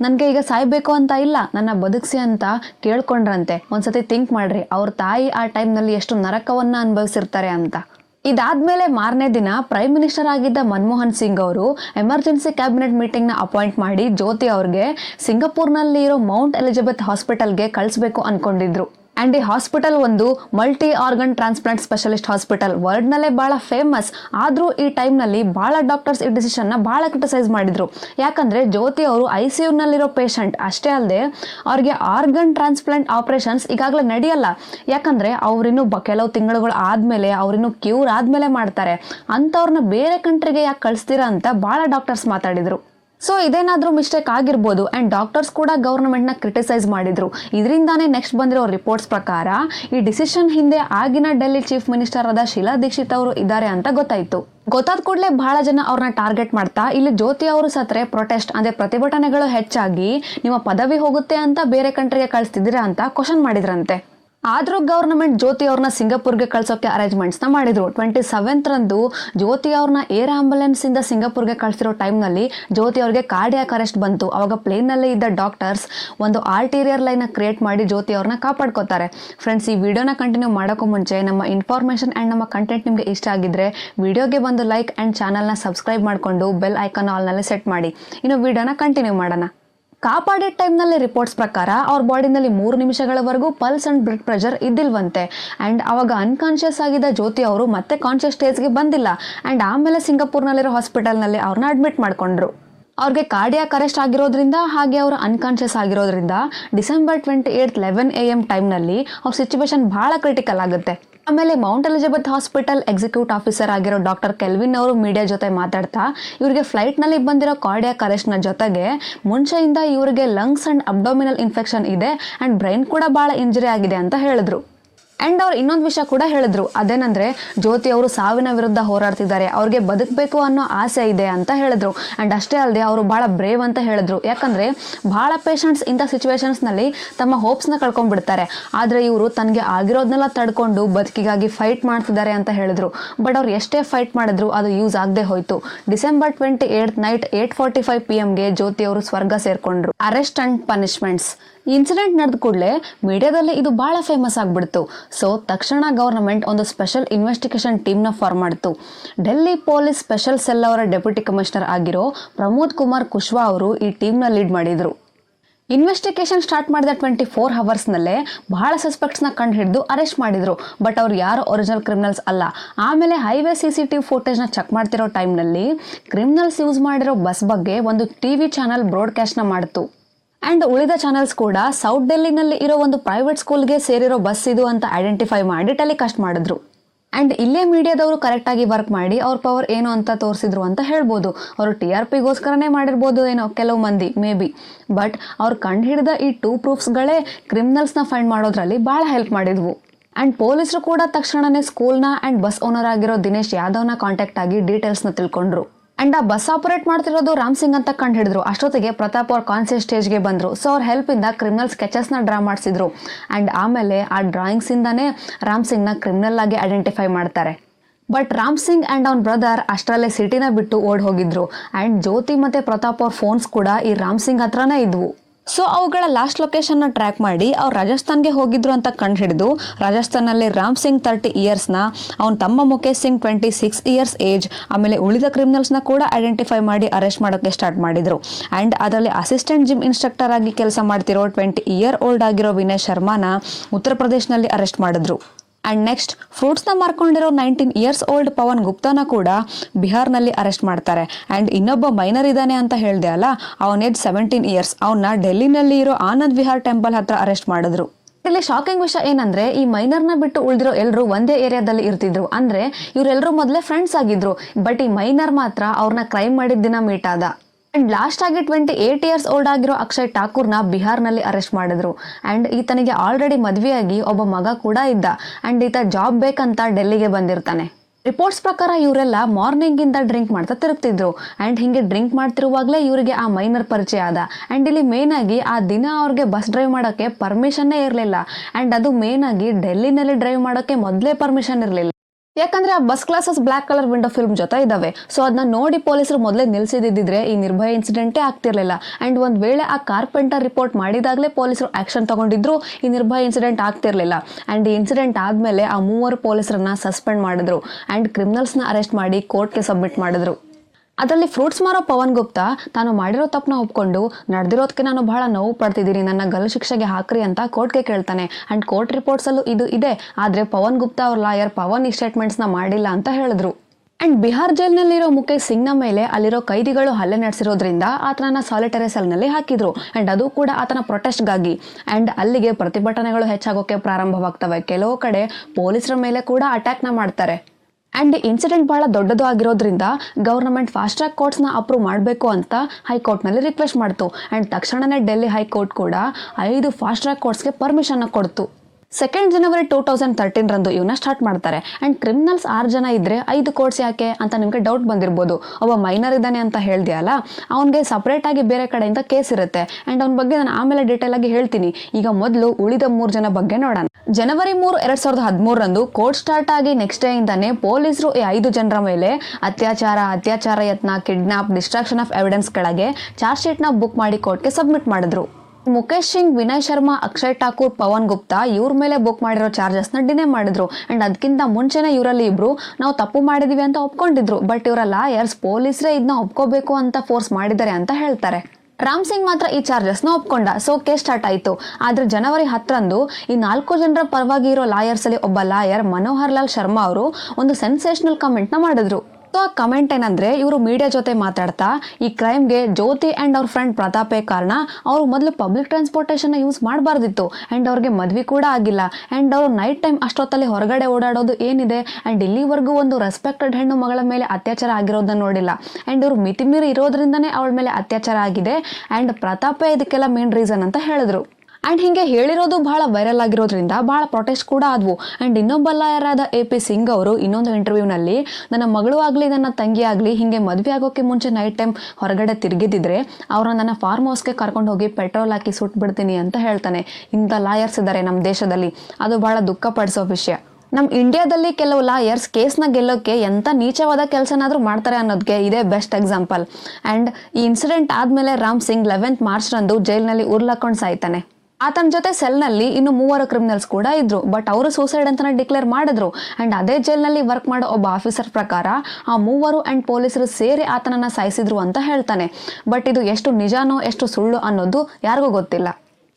ನನಗೆ ಈಗ ಸಾಯ್ಬೇಕು ಅಂತ ಇಲ್ಲ, ನನ್ನ ಬದುಕಿಸಿ ಅಂತ ಕೇಳ್ಕೊಂಡ್ರಂತೆ. ಒಂದ್ಸತಿ ಥಿಂಕ್ ಮಾಡ್ರಿ, ಅವ್ರ ತಾಯಿ ಆ ಟೈಮ್ನಲ್ಲಿ ಎಷ್ಟು ನರಕವನ್ನ ಅನುಭವಿಸಿರ್ತಾರೆ ಅಂತ. ಇದಾದ್ಮೇಲೆ ಮಾರನೇ ದಿನ ಪ್ರೈಮ್ ಮಿನಿಸ್ಟರ್ ಆಗಿದ್ದ ಮನಮೋಹನ್ ಸಿಂಗ್ ಅವರು ಎಮರ್ಜೆನ್ಸಿ ಕ್ಯಾಬಿನೆಟ್ ಮೀಟಿಂಗ್ನ ಅಪಾಯಿಂಟ್ ಮಾಡಿ ಜ್ಯೋತಿ ಅವ್ರಿಗೆ ಸಿಂಗಪೂರ್ನಲ್ಲಿ ಇರೋ ಮೌಂಟ್ ಎಲಿಜಬೆತ್ ಹಾಸ್ಪಿಟಲ್ಗೆ ಕಳಿಸ್ಬೇಕು ಅನ್ಕೊಂಡಿದ್ರು. ಆ್ಯಂಡ್ ಈ ಹಾಸ್ಪಿಟಲ್ ಒಂದು multi organ transplant specialist hospital ವರ್ಲ್ಡ್ನಲ್ಲೇ ಭಾಳ ಫೇಮಸ್ ಆದರೂ ಈ ಟೈಮ್ನಲ್ಲಿ ಭಾಳ ಡಾಕ್ಟರ್ಸ್ ಈ ಡಿಸಿಷನ್ನ ಭಾಳ ಕ್ರಿಟಿಸೈಸ್ ಮಾಡಿದರು. ಯಾಕಂದರೆ ಜ್ಯೋತಿ ಅವರು ಐ ಸಿ ಯುನಲ್ಲಿರೋ ಪೇಷಂಟ್ ಅಷ್ಟೇ ಅಲ್ಲದೆ ಅವ್ರಿಗೆ ಆರ್ಗನ್ ಟ್ರಾನ್ಸ್ಪ್ಲಾಂಟ್ ಆಪ್ರೇಷನ್ಸ್ ಈಗಾಗಲೇ ನಡೆಯಲ್ಲ. ಯಾಕಂದರೆ ಅವರಿನ್ನು ಬ, ಕೆಲವು ತಿಂಗಳುಗಳು ಆದಮೇಲೆ, ಅವರಿನ್ನು ಕ್ಯೂರ್ ಆದಮೇಲೆ ಮಾಡ್ತಾರೆ. ಅಂಥವ್ರನ್ನ ಬೇರೆ ಕಂಟ್ರಿಗೆ ಯಾಕೆ ಕಳಿಸ್ತೀರಾ ಅಂತ ಭಾಳ ಡಾಕ್ಟರ್ಸ್ ಮಾತಾಡಿದರು. ಸೊ ಇದೇನಾದರೂ ಮಿಸ್ಟೇಕ್ ಆಗಿರ್ಬೋದು ಆ್ಯಂಡ್ ಡಾಕ್ಟರ್ಸ್ ಕೂಡ ಗೌರ್ಮೆಂಟ್ನ ಕ್ರಿಟಿಸೈಸ್ ಮಾಡಿದ್ರು. ಇದರಿಂದಾನೇ ನೆಕ್ಸ್ಟ್ ಬಂದಿರೋ ರಿಪೋರ್ಟ್ಸ್ ಪ್ರಕಾರ, ಈ ಡಿಸಿಷನ್ ಹಿಂದೆ ಆಗಿನ ಡೆಲ್ಲಿ ಚೀಫ್ ಮಿನಿಸ್ಟರ್ ಆದ ಶೀಲಾ ದೀಕ್ಷಿತ್ ಅವರು ಇದ್ದಾರೆ ಅಂತ ಗೊತ್ತಾಯಿತು. ಗೊತ್ತಾದ ಕೂಡಲೇ ಬಹಳ ಜನ ಅವ್ರನ್ನ ಟಾರ್ಗೆಟ್ ಮಾಡ್ತಾ, ಇಲ್ಲಿ ಜ್ಯೋತಿ ಅವರು ಸತ್ರೆ ಪ್ರೊಟೆಸ್ಟ್ ಅಂದ್ರೆ ಪ್ರತಿಭಟನೆಗಳು ಹೆಚ್ಚಾಗಿ ನಿಮ್ಮ ಪದವಿ ಹೋಗುತ್ತೆ ಅಂತ ಬೇರೆ ಕಂಟ್ರಿಗೆ ಕಳಿಸ್ತಿದ್ದೀರಾ ಅಂತ ಕ್ವಶನ್ ಮಾಡಿದ್ರಂತೆ. ಆದ್ರೂ ಗವರ್ನಮೆಂಟ್ ಜ್ಯೋತಿ ಅವ್ರನ್ನ ಸಿಂಗಾಪುರ್ಗೆ ಕಳ್ಸೋಕೆ ಅರೇಂಜ್ಮೆಂಟ್ಸ್ನ ಮಾಡಿದ್ರು. ಟ್ವೆಂಟಿ ಸೆವೆಂತ್ ರಂದು ಜ್ಯೋತಿ ಅವ್ರನ್ನ ಏರ್ ಇಂದ ಸಿಂಗಾಪುರ್ಗೆ ಕಳಿಸಿರೋ ಟೈಮ್ನಲ್ಲಿ ಜ್ಯೋತಿ ಅವ್ರಿಗೆ ಕಾರ್ಡಿಯಾಕ್ ಅರೆಸ್ಟ್ ಬಂತು. ಅವಾಗ ಪ್ಲೇನಲ್ಲೇ ಇದ್ದ ಡಾಕ್ಟರ್ಸ್ ಒಂದು ಆರ್ಟೀರಿಯರ್ ಲೈನ್ ಕ್ರಿಯೇಟ್ ಮಾಡಿ ಜ್ಯೋತಿ ಅವ್ರನ್ನ ಕಾಪಾಡ್ಕೋತಾರೆ. ಫ್ರೆಂಡ್ಸ್ ಈ ವಿಡಿಯೋನ ಕಂಟಿನ್ಯೂ ಮಾಡೋಕ್ಕೂ ಮುಂಚೆ ನಮ್ಮ ಇನ್ಫಾರ್ಮೇಷನ್ ಆ್ಯಂಡ್ ನಮ್ಮ ಕಂಟೆಂಟ್ ನಿಮಗೆ ಇಷ್ಟ ಆಗಿದ್ರೆ ವಿಡಿಯೋಗೆ ಬಂದು ಲೈಕ್ ಆ್ಯಂಡ್ ಚಾನಲ್ನ ಸಬ್ಸ್ಕ್ರೈಬ್ ಮಾಡಿಕೊಂಡು ಬೆಲ್ ಐಕಾನ್ ಆಲ್ನಲ್ಲಿ ಸೆಟ್ ಮಾಡಿ. ಇನ್ನು ವಿಡಿಯೋನ ಕಂಟಿನ್ಯೂ ಮಾಡೋಣ. ಕಾಪಾಡಿದ ಟೈಮ್ನಲ್ಲಿ ರಿಪೋರ್ಟ್ಸ್ ಪ್ರಕಾರ ಅವ್ರ ಬಾಡಿನಲ್ಲಿ ಮೂರು ನಿಮಿಷಗಳವರೆಗೂ ಪಲ್ಸ್ ಅಂಡ್ ಬ್ಲಡ್ ಪ್ರೆಷರ್ ಇದ್ದಿಲ್ವಂತೆ. ಆ್ಯಂಡ್ ಅವಾಗ ಅನ್ಕಾನ್ಷಿಯಸ್ ಆಗಿದ್ದ ಜ್ಯೋತಿ ಅವರು ಮತ್ತೆ ಕಾನ್ಷಿಯಸ್ ಸ್ಟೇಜ್ಗೆ ಬಂದಿಲ್ಲ. ಆ್ಯಂಡ್ ಆಮೇಲೆ ಸಿಂಗಾಪುರ್ನಲ್ಲಿರೋ ಹಾಸ್ಪಿಟಲ್ನಲ್ಲಿ ಅವ್ರನ್ನ ಅಡ್ಮಿಟ್ ಮಾಡ್ಕೊಂಡ್ರು. ಅವ್ರಿಗೆ ಕಾರ್ಡಿಯಾಕ್ ಅರೆಸ್ಟ್ ಆಗಿರೋದ್ರಿಂದ ಹಾಗೆ ಅವರು ಅನ್ಕಾನ್ಷಿಯಸ್ ಆಗಿರೋದ್ರಿಂದ December twenty eight eleven A M ಟೈಮ್ನಲ್ಲಿ ಅವ್ರ ಸಿಚುವೇಶನ್ ಭಾಳ ಕ್ರಿಟಿಕಲ್ ಆಗುತ್ತೆ. ಆಮೇಲೆ Mount Elizabeth hospital execute officer ಆಗಿರೋ ಡಾಕ್ಟರ್ ಕೆಲ್ವಿನ್ ಅವರು ಮೀಡಿಯಾ ಜೊತೆ ಮಾತಾಡ್ತಾ, ಇವರಿಗೆ ಫ್ಲೈಟ್ನಲ್ಲಿ ಬಂದಿರೋ ಕಾರ್ಡಿಯಾಕ್ ಅರೆಸ್ಟ್ನ ಜೊತೆಗೆ ಮುಂಚೆಯಿಂದ ಇವರಿಗೆ ಲಂಗ್ಸ್ ಅಂಡ್ ಅಬ್ಡೋಮಿನಲ್ ಇನ್ಫೆಕ್ಷನ್ ಇದೆ ಆ್ಯಂಡ್ ಬ್ರೈನ್ ಕೂಡ ಭಾಳ ಇಂಜರಿ ಆಗಿದೆ ಅಂತ ಹೇಳಿದ್ರು. ಆ್ಯಂಡ್ ಅವ್ರು ಇನ್ನೊಂದು ವಿಷಯ ಕೂಡ ಹೇಳಿದ್ರು. ಅದೇನಂದ್ರೆ, ಜ್ಯೋತಿ ಅವರು ಸಾವಿನ ವಿರುದ್ಧ ಹೋರಾಡ್ತಿದ್ದಾರೆ. ಅವ್ರಿಗೆ ಬದುಕಬೇಕು ಅನ್ನೋ ಆಸೆ ಇದೆ ಅಂತ ಹೇಳಿದ್ರು. ಆ್ಯಂಡ್ ಅಷ್ಟೇ ಅಲ್ಲದೆ ಅವರು ಭಾಳ ಬ್ರೇವ್ ಅಂತ ಹೇಳಿದ್ರು. ಯಾಕಂದರೆ, ಭಾಳ ಪೇಷಂಟ್ಸ್ ಇಂಥ ಸಿಚುವೇಶನ್ಸ್ನಲ್ಲಿ ತಮ್ಮ ಹೋಪ್ಸ್ನ ಕಳ್ಕೊಂಡ್ಬಿಡ್ತಾರೆ. ಆದರೆ ಇವರು ತನಗೆ ಆಗಿರೋದನ್ನೆಲ್ಲ ತಡ್ಕೊಂಡು ಬದುಕಿಗಾಗಿ ಫೈಟ್ ಮಾಡ್ತಿದ್ದಾರೆ ಅಂತ ಹೇಳಿದ್ರು. ಬಟ್ ಅವ್ರು ಎಷ್ಟೇ ಫೈಟ್ ಮಾಡಿದ್ರು, ಅದು ಯೂಸ್ ಆಗದೆ ಹೋಯ್ತು. December twenty eight night at forty five P ಎಮ್ಗೆ ಜ್ಯೋತಿ ಅವರು ಸ್ವರ್ಗ ಸೇರಿಕೊಂಡ್ರು. ಅರೆಸ್ಟ್ ಅಂಡ್ ಪನಿಷ್ಮೆಂಟ್ಸ್ ಇನ್ಸಿಡೆಂಟ್ ನಡೆದ ಕೂಡಲೇ ಮೀಡಿಯಾದಲ್ಲಿ ಇದು ಭಾಳ ಫೇಮಸ್ ಆಗಿಬಿಡ್ತು. ಸೊ ತಕ್ಷಣ ಗವರ್ನಮೆಂಟ್ ಒಂದು ಸ್ಪೆಷಲ್ ಇನ್ವೆಸ್ಟಿಗೇಷನ್ ಟೀಮ್ನ ಫಾರ್ಮ್ ಮಾಡಿತು ಡೆಲ್ಲಿ ಪೊಲೀಸ್ ಸ್ಪೆಷಲ್ ಸೆಲ್ ಅವರ ಡೆಪ್ಯೂಟಿ ಕಮಿಷನರ್ ಆಗಿರೋ ಪ್ರಮೋದ್ ಕುಮಾರ್ ಕುಶ್ವಾ ಅವರು ಈ ಟೀಮ್ನ ಲೀಡ್ ಮಾಡಿದರು. ಇನ್ವೆಸ್ಟಿಗೇಷನ್ ಸ್ಟಾರ್ಟ್ ಮಾಡಿದ ಟ್ವೆಂಟಿ ಫೋರ್ ಹವರ್ಸ್ನಲ್ಲೇ ಬಹಳ ಸಸ್ಪೆಕ್ಟ್ಸ್ನ ಕಂಡು ಹಿಡಿದು ಅರೆಸ್ಟ್ ಮಾಡಿದರು. ಬಟ್ ಅವ್ರು ಯಾರು ಒರಿಜಿನಲ್ ಕ್ರಿಮಿನಲ್ಸ್ ಅಲ್ಲ. ಆಮೇಲೆ ಹೈವೇ ಸಿ ಸಿ ಟಿ ಫುಟೇಜ್ನ ಚೆಕ್ ಮಾಡ್ತಿರೋ ಟೈಮ್ನಲ್ಲಿ ಕ್ರಿಮಿನಲ್ಸ್ ಯೂಸ್ ಮಾಡಿರೋ ಬಸ್ ಬಗ್ಗೆ ಒಂದು ಟಿ ವಿ ಚಾನಲ್ ಬ್ರಾಡ್ಕಾಸ್ಟ್ನ ಮಾಡಿತು. ಆ್ಯಂಡ್ ಉಳಿದ ಚಾನೆಲ್ಸ್ ಕೂಡ ಸೌತ್ ಡೆಲ್ಲಿನಲ್ಲಿ ಇರೋ ಒಂದು ಪ್ರೈವೇಟ್ ಸ್ಕೂಲ್ಗೆ ಸೇರಿರೋ ಬಸ್ ಇದು ಅಂತ ಐಡೆಂಟಿಫೈ ಮಾಡಿ ಟೆಲಿಕಾಸ್ಟ್ ಮಾಡಿದ್ರು. ಆ್ಯಂಡ್ ಇಲ್ಲೇ ಮೀಡಿಯಾದವರು ಕರೆಕ್ಟಾಗಿ ವರ್ಕ್ ಮಾಡಿ ಅವ್ರ ಪವರ್ ಏನು ಅಂತ ತೋರಿಸಿದ್ರು ಅಂತ ಹೇಳ್ಬೋದು. ಅವರು ಟಿ ಆರ್ ಪಿಗೋಸ್ಕರನೇ ಮಾಡಿರ್ಬೋದು ಏನೋ ಕೆಲವು ಮಂದಿ ಮೇ ಬಿ ಬಟ್ ಅವ್ರು ಕಂಡು ಹಿಡಿದ ಈ ಟೂ ಪ್ರೂಫ್ಸ್ಗಳೇ ಕ್ರಿಮಿನಲ್ಸ್ನ ಫೈಂಡ್ ಮಾಡೋದ್ರಲ್ಲಿ ಭಾಳ ಹೆಲ್ಪ್ ಮಾಡಿದ್ವು. ಆ್ಯಂಡ್ ಪೊಲೀಸರು ಕೂಡ ತಕ್ಷಣನೇ ಸ್ಕೂಲ್ನ ಆ್ಯಂಡ್ ಬಸ್ ಓನರ್ ಆಗಿರೋ ದಿನೇಶ್ ಯಾದವ್ನ ಕಾಂಟ್ಯಾಕ್ಟ್ ಆಗಿ ಡೀಟೇಲ್ಸ್ನ ತಿಳ್ಕೊಂಡ್ರು. ಆ್ಯಂಡ್ ಆ ಬಸ್ ಆಪರೇಟ್ ಮಾಡ್ತಿರೋದು ರಾಮ್ ಸಿಂಗ್ ಅಂತ ಕಂಡು ಹಿಡಿದ್ರು. ಅಷ್ಟೊತ್ತಿಗೆ ಪ್ರತಾಪ್ ಅವ್ರ ಕಾನ್ಸಿಯಸ್ ಸ್ಟೇಜ್ಗೆ ಬಂದರು. ಸೊ ಅವ್ರ ಇಂದ ಕ್ರಿಮಿನಲ್ ಸ್ಕೆಚಸ್ನ ಡ್ರಾ ಮಾಡಿಸಿದ್ರು. ಆ್ಯಂಡ್ ಆಮೇಲೆ ಆ ಡ್ರಾಯಿಂಗ್ಸಿಂದನೇ ರಾಮ್ ಸಿಂಗ್ನ ಕ್ರಿಮಿನಲ್ ಆಗಿ ಐಡೆಂಟಿಫೈ ಮಾಡ್ತಾರೆ. ಬಟ್ ರಾಮ್ ಸಿಂಗ್ ಆ್ಯಂಡ್ ಅವ್ನ ಬ್ರದರ್ ಅಷ್ಟರಲ್ಲೇ ಸಿಟಿನ ಬಿಟ್ಟು ಓಡ್ ಹೋಗಿದ್ರು. ಆ್ಯಂಡ್ ಜ್ಯೋತಿ ಮತ್ತು ಪ್ರತಾಪ್ ಅವ್ರ ಫೋನ್ಸ್ ಕೂಡ ಈ ರಾಮ್ ಸಿಂಗ್ ಹತ್ರನೇ ಇದ್ವು. ಸೊ ಅವುಗಳ ಲಾಸ್ಟ್ ಲೊಕೇಶನ್ನ ಟ್ರ್ಯಾಕ್ ಮಾಡಿ ಅವ್ರು ರಾಜಸ್ಥಾನ್ಗೆ ಹೋಗಿದ್ರು ಅಂತ ಕಂಡು ಹಿಡಿದು ರಾಜಸ್ಥಾನಲ್ಲಿ ರಾಮ್ ಸಿಂಗ್ ತರ್ಟಿ ಇಯರ್ಸ್ನ ಅವನ ತಮ್ಮ Mukesh Singh twenty six years age ಆಮೇಲೆ ಉಳಿದ ಕ್ರಿಮಿನಲ್ಸ್ನ ಕೂಡ ಐಡೆಂಟಿಫೈ ಮಾಡಿ ಅರೆಸ್ಟ್ ಮಾಡೋಕ್ಕೆ ಸ್ಟಾರ್ಟ್ ಮಾಡಿದ್ರು. ಆ್ಯಂಡ್ ಅದರಲ್ಲಿ ಅಸಿಸ್ಟೆಂಟ್ ಜಿಮ್ ಇನ್ಸ್ಟ್ರಕ್ಟರ್ ಆಗಿ ಕೆಲಸ ಮಾಡ್ತಿರೋ ಟ್ವೆಂಟಿ ಇಯರ್ ಓಲ್ಡ್ ಆಗಿರೋ ವಿನಯ್ ಶರ್ಮಾನ ಉತ್ತರ ಪ್ರದೇಶನಲ್ಲಿ ಅರೆಸ್ಟ್ ಮಾಡಿದ್ರು. ಆ್ಯಂಡ್ ನೆಕ್ಸ್ಟ್ ಫ್ರೂಟ್ಸ್ನ ಮಾರ್ಕೊಂಡಿರೋ ನೈನ್ಟೀನ್ ಇಯರ್ಸ್ ಓಲ್ಡ್ ಪವನ್ ಗುಪ್ತಾನ ಕೂಡ ಬಿಹಾರ್ನಲ್ಲಿ ಅರೆಸ್ಟ್ ಮಾಡ್ತಾರೆ. ಆ್ಯಂಡ್ ಇನ್ನೊಬ್ಬ ಮೈನರ್ ಇದ್ದಾನೆ ಅಂತ ಹೇಳಿದೆ ಅಲ್ಲ, ಅವನ ಏಜ್ ಸೆವೆಂಟೀನ್ ಇಯರ್ಸ್ ಅವನ್ನ ಡೆಲ್ಲಿನಲ್ಲಿ ಇರೋ ಆನಂದ್ ವಿಹಾರ್ ಟೆಂಪಲ್ ಹತ್ರ ಅರೆಸ್ಟ್ ಮಾಡಿದ್ರು. ಇಲ್ಲಿ ಶಾಕಿಂಗ್ ವಿಷಯ ಏನಂದ್ರೆ, ಈ ಮೈನರ್ನ ಬಿಟ್ಟು ಉಳಿದಿರೋ ಎಲ್ಲರೂ ಒಂದೇ ಏರಿಯಾದಲ್ಲಿ ಇರ್ತಿದ್ರು. ಅಂದ್ರೆ ಇವರೆಲ್ಲರೂ ಮೊದಲೇ ಫ್ರೆಂಡ್ಸ್ ಆಗಿದ್ರು. ಬಟ್ ಈ ಮೈನರ್ ಮಾತ್ರ ಅವ್ರನ್ನ ಕ್ರೈಮ್ ಮಾಡಿದ ದಿನ ಮೀಟ್ ಆದ. ಅಂಡ್ ಲಾಸ್ಟ್ ಆಗಿ ಟ್ವೆಂಟಿ ಏಟ್ ಇಯರ್ಸ್ ಓಲ್ಡ್ ಆಗಿರೋ ಅಕ್ಷಯ್ ಠಾಕೂರ್ನ ಬಿಹಾರ್ನಲ್ಲಿ ಅರೆಸ್ಟ್ ಮಾಡಿದ್ರು. ಅಂಡ್ ಈತನಿಗೆ ಆಲ್ರೆಡಿ ಮದುವೆಯಾಗಿ ಒಬ್ಬ ಮಗ ಕೂಡ ಇದ್ದ. ಅಂಡ್ ಈತ ಜಾಬ್ ಬೇಕಂತ ಡೆಲ್ಲಿಗೆ ಬಂದಿರ್ತಾನೆ. ರಿಪೋರ್ಟ್ಸ್ ಪ್ರಕಾರ ಇವರೆಲ್ಲ ಮಾರ್ನಿಂಗ್ ಇಂದ ಡ್ರಿಂಕ್ ಮಾಡ್ತಾ ತಿರುಗ್ತಿದ್ರು. ಅಂಡ್ ಹಿಂಗೆ ಡ್ರಿಂಕ್ ಮಾಡ್ತಿರುವಾಗಲೇ ಇವರಿಗೆ ಆ ಮೈನರ್ ಪರಿಚಯ ಆದ. ಅಂಡ್ ಇಲ್ಲಿ ಮೇನ್ ಆಗಿ ಆ ದಿನ ಅವ್ರಿಗೆ ಬಸ್ ಡ್ರೈವ್ ಮಾಡೋಕ್ಕೆ ಪರ್ಮಿಷನ್ನೇ ಇರಲಿಲ್ಲ. ಅಂಡ್ ಅದು ಮೇನ್ ಆಗಿ ಡೆಲ್ಲಿನಲ್ಲಿ ಡ್ರೈವ್ ಮಾಡೋಕ್ಕೆ ಮೊದಲೇ ಪರ್ಮಿಷನ್ ಇರಲಿಲ್ಲ. ಯಾಕಂದ್ರೆ ಆ bus glasses black colour window film ಜೊತೆ ಇದಾವೆ. ಸೊ ಅದನ್ನ ನೋಡಿ ಪೊಲೀಸರು ಮೊದಲೇ ನಿಲ್ಸಿದಿದ್ರೆ ಈ ನಿರ್ಭಯ ಇನ್ಸಿಡೆಂಟೇ ಆಗ್ತಿರ್ಲಿಲ್ಲ. ಅಂಡ್ ಒಂದ್ ವೇಳೆ ಆ ಕಾರ್ಪೆಂಟರ್ ರಿಪೋರ್ಟ್ ಮಾಡಿದಾಗಲೇ ಪೊಲೀಸರು ಆಕ್ಷನ್ ತಗೊಂಡಿದ್ರು, ಈ ನಿರ್ಭಯ ಇನ್ಸಿಡೆಂಟ್ ಆಗ್ತಿರ್ಲಿಲ್ಲ. ಅಂಡ್ ಈ ಇನ್ಸಿಡೆಂಟ್ ಆದ್ಮೇಲೆ ಆ ಮೂವರು ಪೊಲೀಸರನ್ನ ಸಸ್ಪೆಂಡ್ ಮಾಡಿದ್ರು. ಅಂಡ್ ಕ್ರಿಮಿನಲ್ಸ್ನ ಅರೆಸ್ಟ್ ಮಾಡಿ ಕೋರ್ಟ್ಗೆ ಸಬ್ಮಿಟ್ ಮಾಡಿದ್ರು. ಅದರಲ್ಲಿ ಫ್ರೂಟ್ಸ್ ಮಾರೋ ಪವನ್ ಗುಪ್ತಾ, ತಾನು ಮಾಡಿರೋ ತಪ್ಪನ್ನ ಒಪ್ಕೊಂಡು ನಡೆದಿರೋದಕ್ಕೆ ನಾನು ಬಹಳ ನೋವು ಪಡ್ತಿದ್ದೀನಿ. ನನ್ನ ಗಲ್ಲು ಶಿಕ್ಷೆಗೆ ಹಾಕ್ರಿ ಅಂತ ಕೋರ್ಟ್ಗೆ ಕೇಳ್ತಾನೆ. ಆ್ಯಂಡ್ ಕೋರ್ಟ್ ರಿಪೋರ್ಟ್ಸಲ್ಲೂ ಇದು ಇದೆ. ಆದರೆ ಪವನ್ ಗುಪ್ತಾ ಅವ್ರ ಲಾಯರ್ ಪವನ್ ಈ ಸ್ಟೇಟ್ಮೆಂಟ್ಸ್ನ ಮಾಡಿಲ್ಲ ಅಂತ ಹೇಳಿದ್ರು. ಅಂಡ್ ಬಿಹಾರ್ ಜೈಲ್ನಲ್ಲಿರೋ ಮುಖೇಶ್ ಸಿಂಗ್ನ ಮೇಲೆ ಅಲ್ಲಿರೋ ಕೈದಿಗಳು ಹಲ್ಲೆ ನಡೆಸಿರೋದ್ರಿಂದ ಆತನನ್ನ ಸಾಲಿಟರಿ ಸೆಲ್ನಲ್ಲಿ ಹಾಕಿದ್ರು. ಅಂಡ್ ಅದು ಕೂಡ ಆತನ ಪ್ರೊಟೆಸ್ಟ್ಗಾಗಿ ಅಂಡ್ ಅಲ್ಲಿಗೆ ಪ್ರತಿಭಟನೆಗಳು ಹೆಚ್ಚಾಗೋಕೆ ಪ್ರಾರಂಭವಾಗ್ತವೆ. ಕೆಲವು ಕಡೆ ಪೊಲೀಸರ ಮೇಲೆ ಕೂಡ ಅಟ್ಯಾಕ್ನ ಮಾಡ್ತಾರೆ. ಆ್ಯಂಡ್ ಇನ್ಸಿಡೆಂಟ್ ಭಾಳ ದೊಡ್ಡದು ಆಗಿರೋದ್ರಿಂದ ಗೌರ್ಮೆಂಟ್ ಫಾಸ್ಟ್ ಟ್ರ್ಯಾಕ್ ಕೋರ್ಟ್ಸ್ನ ಅಪ್ರೂವ್ ಮಾಡಬೇಕು ಅಂತ ಹೈಕೋರ್ಟ್ನಲ್ಲಿ ರಿಕ್ವೆಸ್ಟ್ ಮಾಡ್ತು. ಆ್ಯಂಡ್ ತಕ್ಷಣನೇ ಡೆಲ್ಲಿ ಹೈಕೋರ್ಟ್ ಕೂಡ ಐದು ಫಾಸ್ಟ್ ಟ್ರ್ಯಾಕ್ ಕೋರ್ಟ್ಸ್ಗೆ ಪರ್ಮಿಷನ್ನ ಕೊಡ್ತು. Second January two thousand thirteen ರಂದು ಇವನ್ನ ಸ್ಟಾರ್ಟ್ ಮಾಡ್ತಾರೆ. ಅಂಡ್ ಕ್ರಿಮಿನಲ್ಸ್ ಆರು ಜನ ಇದ್ರೆ ಐದು ಕೋರ್ಟ್ಸ್ ಯಾಕೆ ಅಂತ ನಿಮಗೆ ಡೌಟ್ ಬಂದಿರ್ಬೋದು. ಒಬ್ಬ ಮೈನರ್ ಇದ್ದಾನೆ ಅಂತ ಹೇಳ್ದಿಯಲ್ಲ, ಅವನಿಗೆ ಸಪ್ರೇಟ್ ಆಗಿ ಬೇರೆ ಕಡೆಯಿಂದ ಕೇಸ್ ಇರುತ್ತೆ. ಅಂಡ್ ಅವನ ಬಗ್ಗೆ ನಾನು ಆಮೇಲೆ ಡೀಟೇಲ್ ಆಗಿ ಹೇಳ್ತೀನಿ. ಈಗ ಮೊದಲು ಉಳಿದ ಮೂರು ಜನ ಬಗ್ಗೆ ನೋಡೋಣ. ಜನವರಿ ಮೂರು, ಎರಡ್ ಸಾವಿರದ ಹದಿಮೂರರಂದು ಕೋರ್ಟ್ ಸ್ಟಾರ್ಟ್ ಆಗಿ ನೆಕ್ಸ್ಟ್ ಡೇ ಇಂದಾನೆ ಪೊಲೀಸರು ಈ ಐದು ಜನರ ಮೇಲೆ ಅತ್ಯಾಚಾರ ಅತ್ಯಾಚಾರ ಯತ್ನ ಕಿಡ್ನಾಪ್ ಡಿಸ್ಟ್ರಾಕ್ಷನ್ ಆಫ್ ಎವಿಡೆನ್ಸ್ ಕೆಳಗೆ ಚಾರ್ಜ್ ಶೀಟ್ನ ಬುಕ್ ಮಾಡಿ ಕೋರ್ಟ್ಗೆ ಸಬ್ಮಿಟ್ ಮಾಡಿದ್ರು. ಮುಖೇಶ್ ಸಿಂಗ್, ವಿನಯ್ ಶರ್ಮಾ, ಅಕ್ಷಯ್ ಠಾಕೂರ್, ಪವನ್ ಗುಪ್ತಾ ಇವ್ರ ಮೇಲೆ ಬುಕ್ ಮಾಡಿರೋ ಚಾರ್ಜಸ್ನ ಡಿನೇ ಮಾಡಿದ್ರು. ಅಂಡ್ ಅದಕ್ಕಿಂತ ಮುಂಚೆನೆ ಇವರಲ್ಲಿ ಇಬ್ರು ನಾವು ತಪ್ಪು ಮಾಡಿದೀವಿ ಅಂತ ಒಪ್ಕೊಂಡಿದ್ರು. ಬಟ್ ಇವರ ಲಾಯರ್ಸ್ ಪೊಲೀಸರೇ ಇದನ್ನ ಒಪ್ಕೋಬೇಕು ಅಂತ ಫೋರ್ಸ್ ಮಾಡಿದ್ದಾರೆ ಅಂತ ಹೇಳ್ತಾರೆ. ರಾಮ್ ಸಿಂಗ್ ಮಾತ್ರ ಈ ಚಾರ್ಜಸ್ನ ಒಪ್ಕೊಂಡ. ಸೊ ಕೇಸ್ ಸ್ಟಾರ್ಟ್ ಆಯಿತು. ಆದ್ರೆ ಜನವರಿ ಹತ್ತರಂದು ಈ ನಾಲ್ಕು ಜನರ ಪರವಾಗಿ ಇರೋ ಲಾಯರ್ಸ್ ಅಲ್ಲಿ ಒಬ್ಬ ಲಾಯರ್ ಮನೋಹರ್ ಲಾಲ್ ಶರ್ಮಾ ಅವರು ಒಂದು ಸೆನ್ಸೇಷನಲ್ ಕಮೆಂಟ್ನ ಮಾಡಿದ್ರು. ಆ ಕಮೆಂಟ್ ಏನಂದ್ರೆ, ಇವರು ಮೀಡಿಯಾ ಜೊತೆ ಮಾತಾಡ್ತಾ, ಈ ಕ್ರೈಮ್ಗೆ ಜ್ಯೋತಿ ಅಂಡ್ ಅವ್ರ ಫ್ರೆಂಡ್ ಪ್ರತಾಪೇ ಕಾರಣ, ಅವರು ಮೊದಲು ಪಬ್ಲಿಕ್ ಟ್ರಾನ್ಸ್ಪೋರ್ಟೇಷನ್ ಯೂಸ್ ಮಾಡಬಾರ್ದಿತ್ತು. ಅಂಡ್ ಅವ್ರಿಗೆ ಮದ್ವೆ ಕೂಡ ಆಗಿಲ್ಲ. ಅಂಡ್ ಅವರು ನೈಟ್ ಟೈಮ್ ಅಷ್ಟೊತ್ತಲ್ಲಿ ಹೊರಗಡೆ ಓಡಾಡೋದು ಏನಿದೆ? ಅಂಡ್ ಇಲ್ಲಿವರೆಗೂ ಒಂದು ರೆಸ್ಪೆಕ್ಟೆಡ್ ಹೆಣ್ಣು ಮಗಳ ಮೇಲೆ ಅತ್ಯಾಚಾರ ಆಗಿರೋದನ್ನ ನೋಡಿಲ್ಲ. ಅಂಡ್ ಇವರು ಮಿತಿಮೀರಿ ಇರೋದ್ರಿಂದನೇ ಅವಳ ಮೇಲೆ ಅತ್ಯಾಚಾರ ಆಗಿದೆ. ಅಂಡ್ ಪ್ರತಾಪೇ ಇದಕ್ಕೆಲ್ಲ ಮೇನ್ ರೀಸನ್ ಅಂತ ಹೇಳಿದ್ರು. ಅಂಡ್ ಹಿಂಗೆ ಹೇಳಿರೋದು ಬಹಳ ವೈರಲ್ ಆಗಿರೋದ್ರಿಂದ ಬಹಳ ಪ್ರೊಟೆಸ್ಟ್ ಕೂಡ ಆದವು. ಆ್ಯಂಡ್ ಇನ್ನೊಬ್ಬ ಲಾಯರಾದ ಎ ಪಿ ಸಿಂಗ್ ಅವರು ಇನ್ನೊಂದು ಇಂಟರ್ವ್ಯೂನಲ್ಲಿ ನನ್ನ ಮಗಳು ಆಗಲಿ, ನನ್ನ ತಂಗಿ ಆಗಲಿ, ಹಿಂಗೆ ಮದುವೆ ಆಗೋಕೆ ಮುಂಚೆ ನೈಟ್ ಟೈಮ್ ಹೊರಗಡೆ ತಿರುಗಿದಿದ್ರೆ, ಅವ್ರನ್ನ ನನ್ನ ಫಾರ್ಮ್ ಹೌಸ್ಗೆ ಕರ್ಕೊಂಡು ಹೋಗಿ ಪೆಟ್ರೋಲ್ ಹಾಕಿ ಸುಟ್ಬಿಡ್ತೀನಿ ಅಂತ ಹೇಳ್ತಾನೆ. ಇಂಥ ಲಾಯರ್ಸ್ ಇದ್ದಾರೆ ನಮ್ಮ ದೇಶದಲ್ಲಿ. ಅದು ಬಹಳ ದುಃಖಪಡಿಸೋ ವಿಷಯ. ನಮ್ಮ ಇಂಡಿಯಾದಲ್ಲಿ ಕೆಲವು ಲಾಯರ್ಸ್ ಕೇಸ್ನ ಗೆಲ್ಲೋಕೆ ಎಂಥ ನೀಚವಾದ ಕೆಲಸನಾದರೂ ಮಾಡ್ತಾರೆ ಅನ್ನೋದಕ್ಕೆ ಇದೇ ಬೆಸ್ಟ್ ಎಕ್ಸಾಂಪಲ್ ಆ್ಯಂಡ್ ಈ ಇನ್ಸಿಡೆಂಟ್ ಆದಮೇಲೆ ರಾಮ್ ಸಿಂಗ್ ಲೆವೆಂತ್ ಮಾರ್ಚ್ರಂದು ಜೈಲಿನಲ್ಲಿ ಉರ್ಲಾಕೊಂಡು ಸಾಯ್ತಾನೆ. ಆತನ ಜೊತೆ ಸೆಲ್ನಲ್ಲಿ ಇನ್ನು ಮೂವರು ಕ್ರಿಮಿನಲ್ಸ್ ಕೂಡ ಇದ್ರು. ಬಟ್ ಅವರು ಸೂಸೈಡ್ ಅಂತಾನೆ ಡಿಕ್ಲೇರ್ ಮಾಡಿದ್ರು. ಅಂಡ್ ಅದೇ ಜೈಲ್ನಲ್ಲಿ ವರ್ಕ್ ಮಾಡೋ ಒಬ್ಬ ಆಫೀಸರ್ ಪ್ರಕಾರ ಆ ಮೂವರು ಅಂಡ್ ಪೊಲೀಸರು ಸೇರಿ ಆತನನ್ನ ಸಾಯಿಸಿದ್ರು ಅಂತ ಹೇಳ್ತಾನೆ. ಬಟ್ ಇದು ಎಷ್ಟು ನಿಜಾನೋ, ಎಷ್ಟು ಸುಳ್ಳು ಅನ್ನೋದು ಯಾರಿಗೂ ಗೊತ್ತಿಲ್ಲ.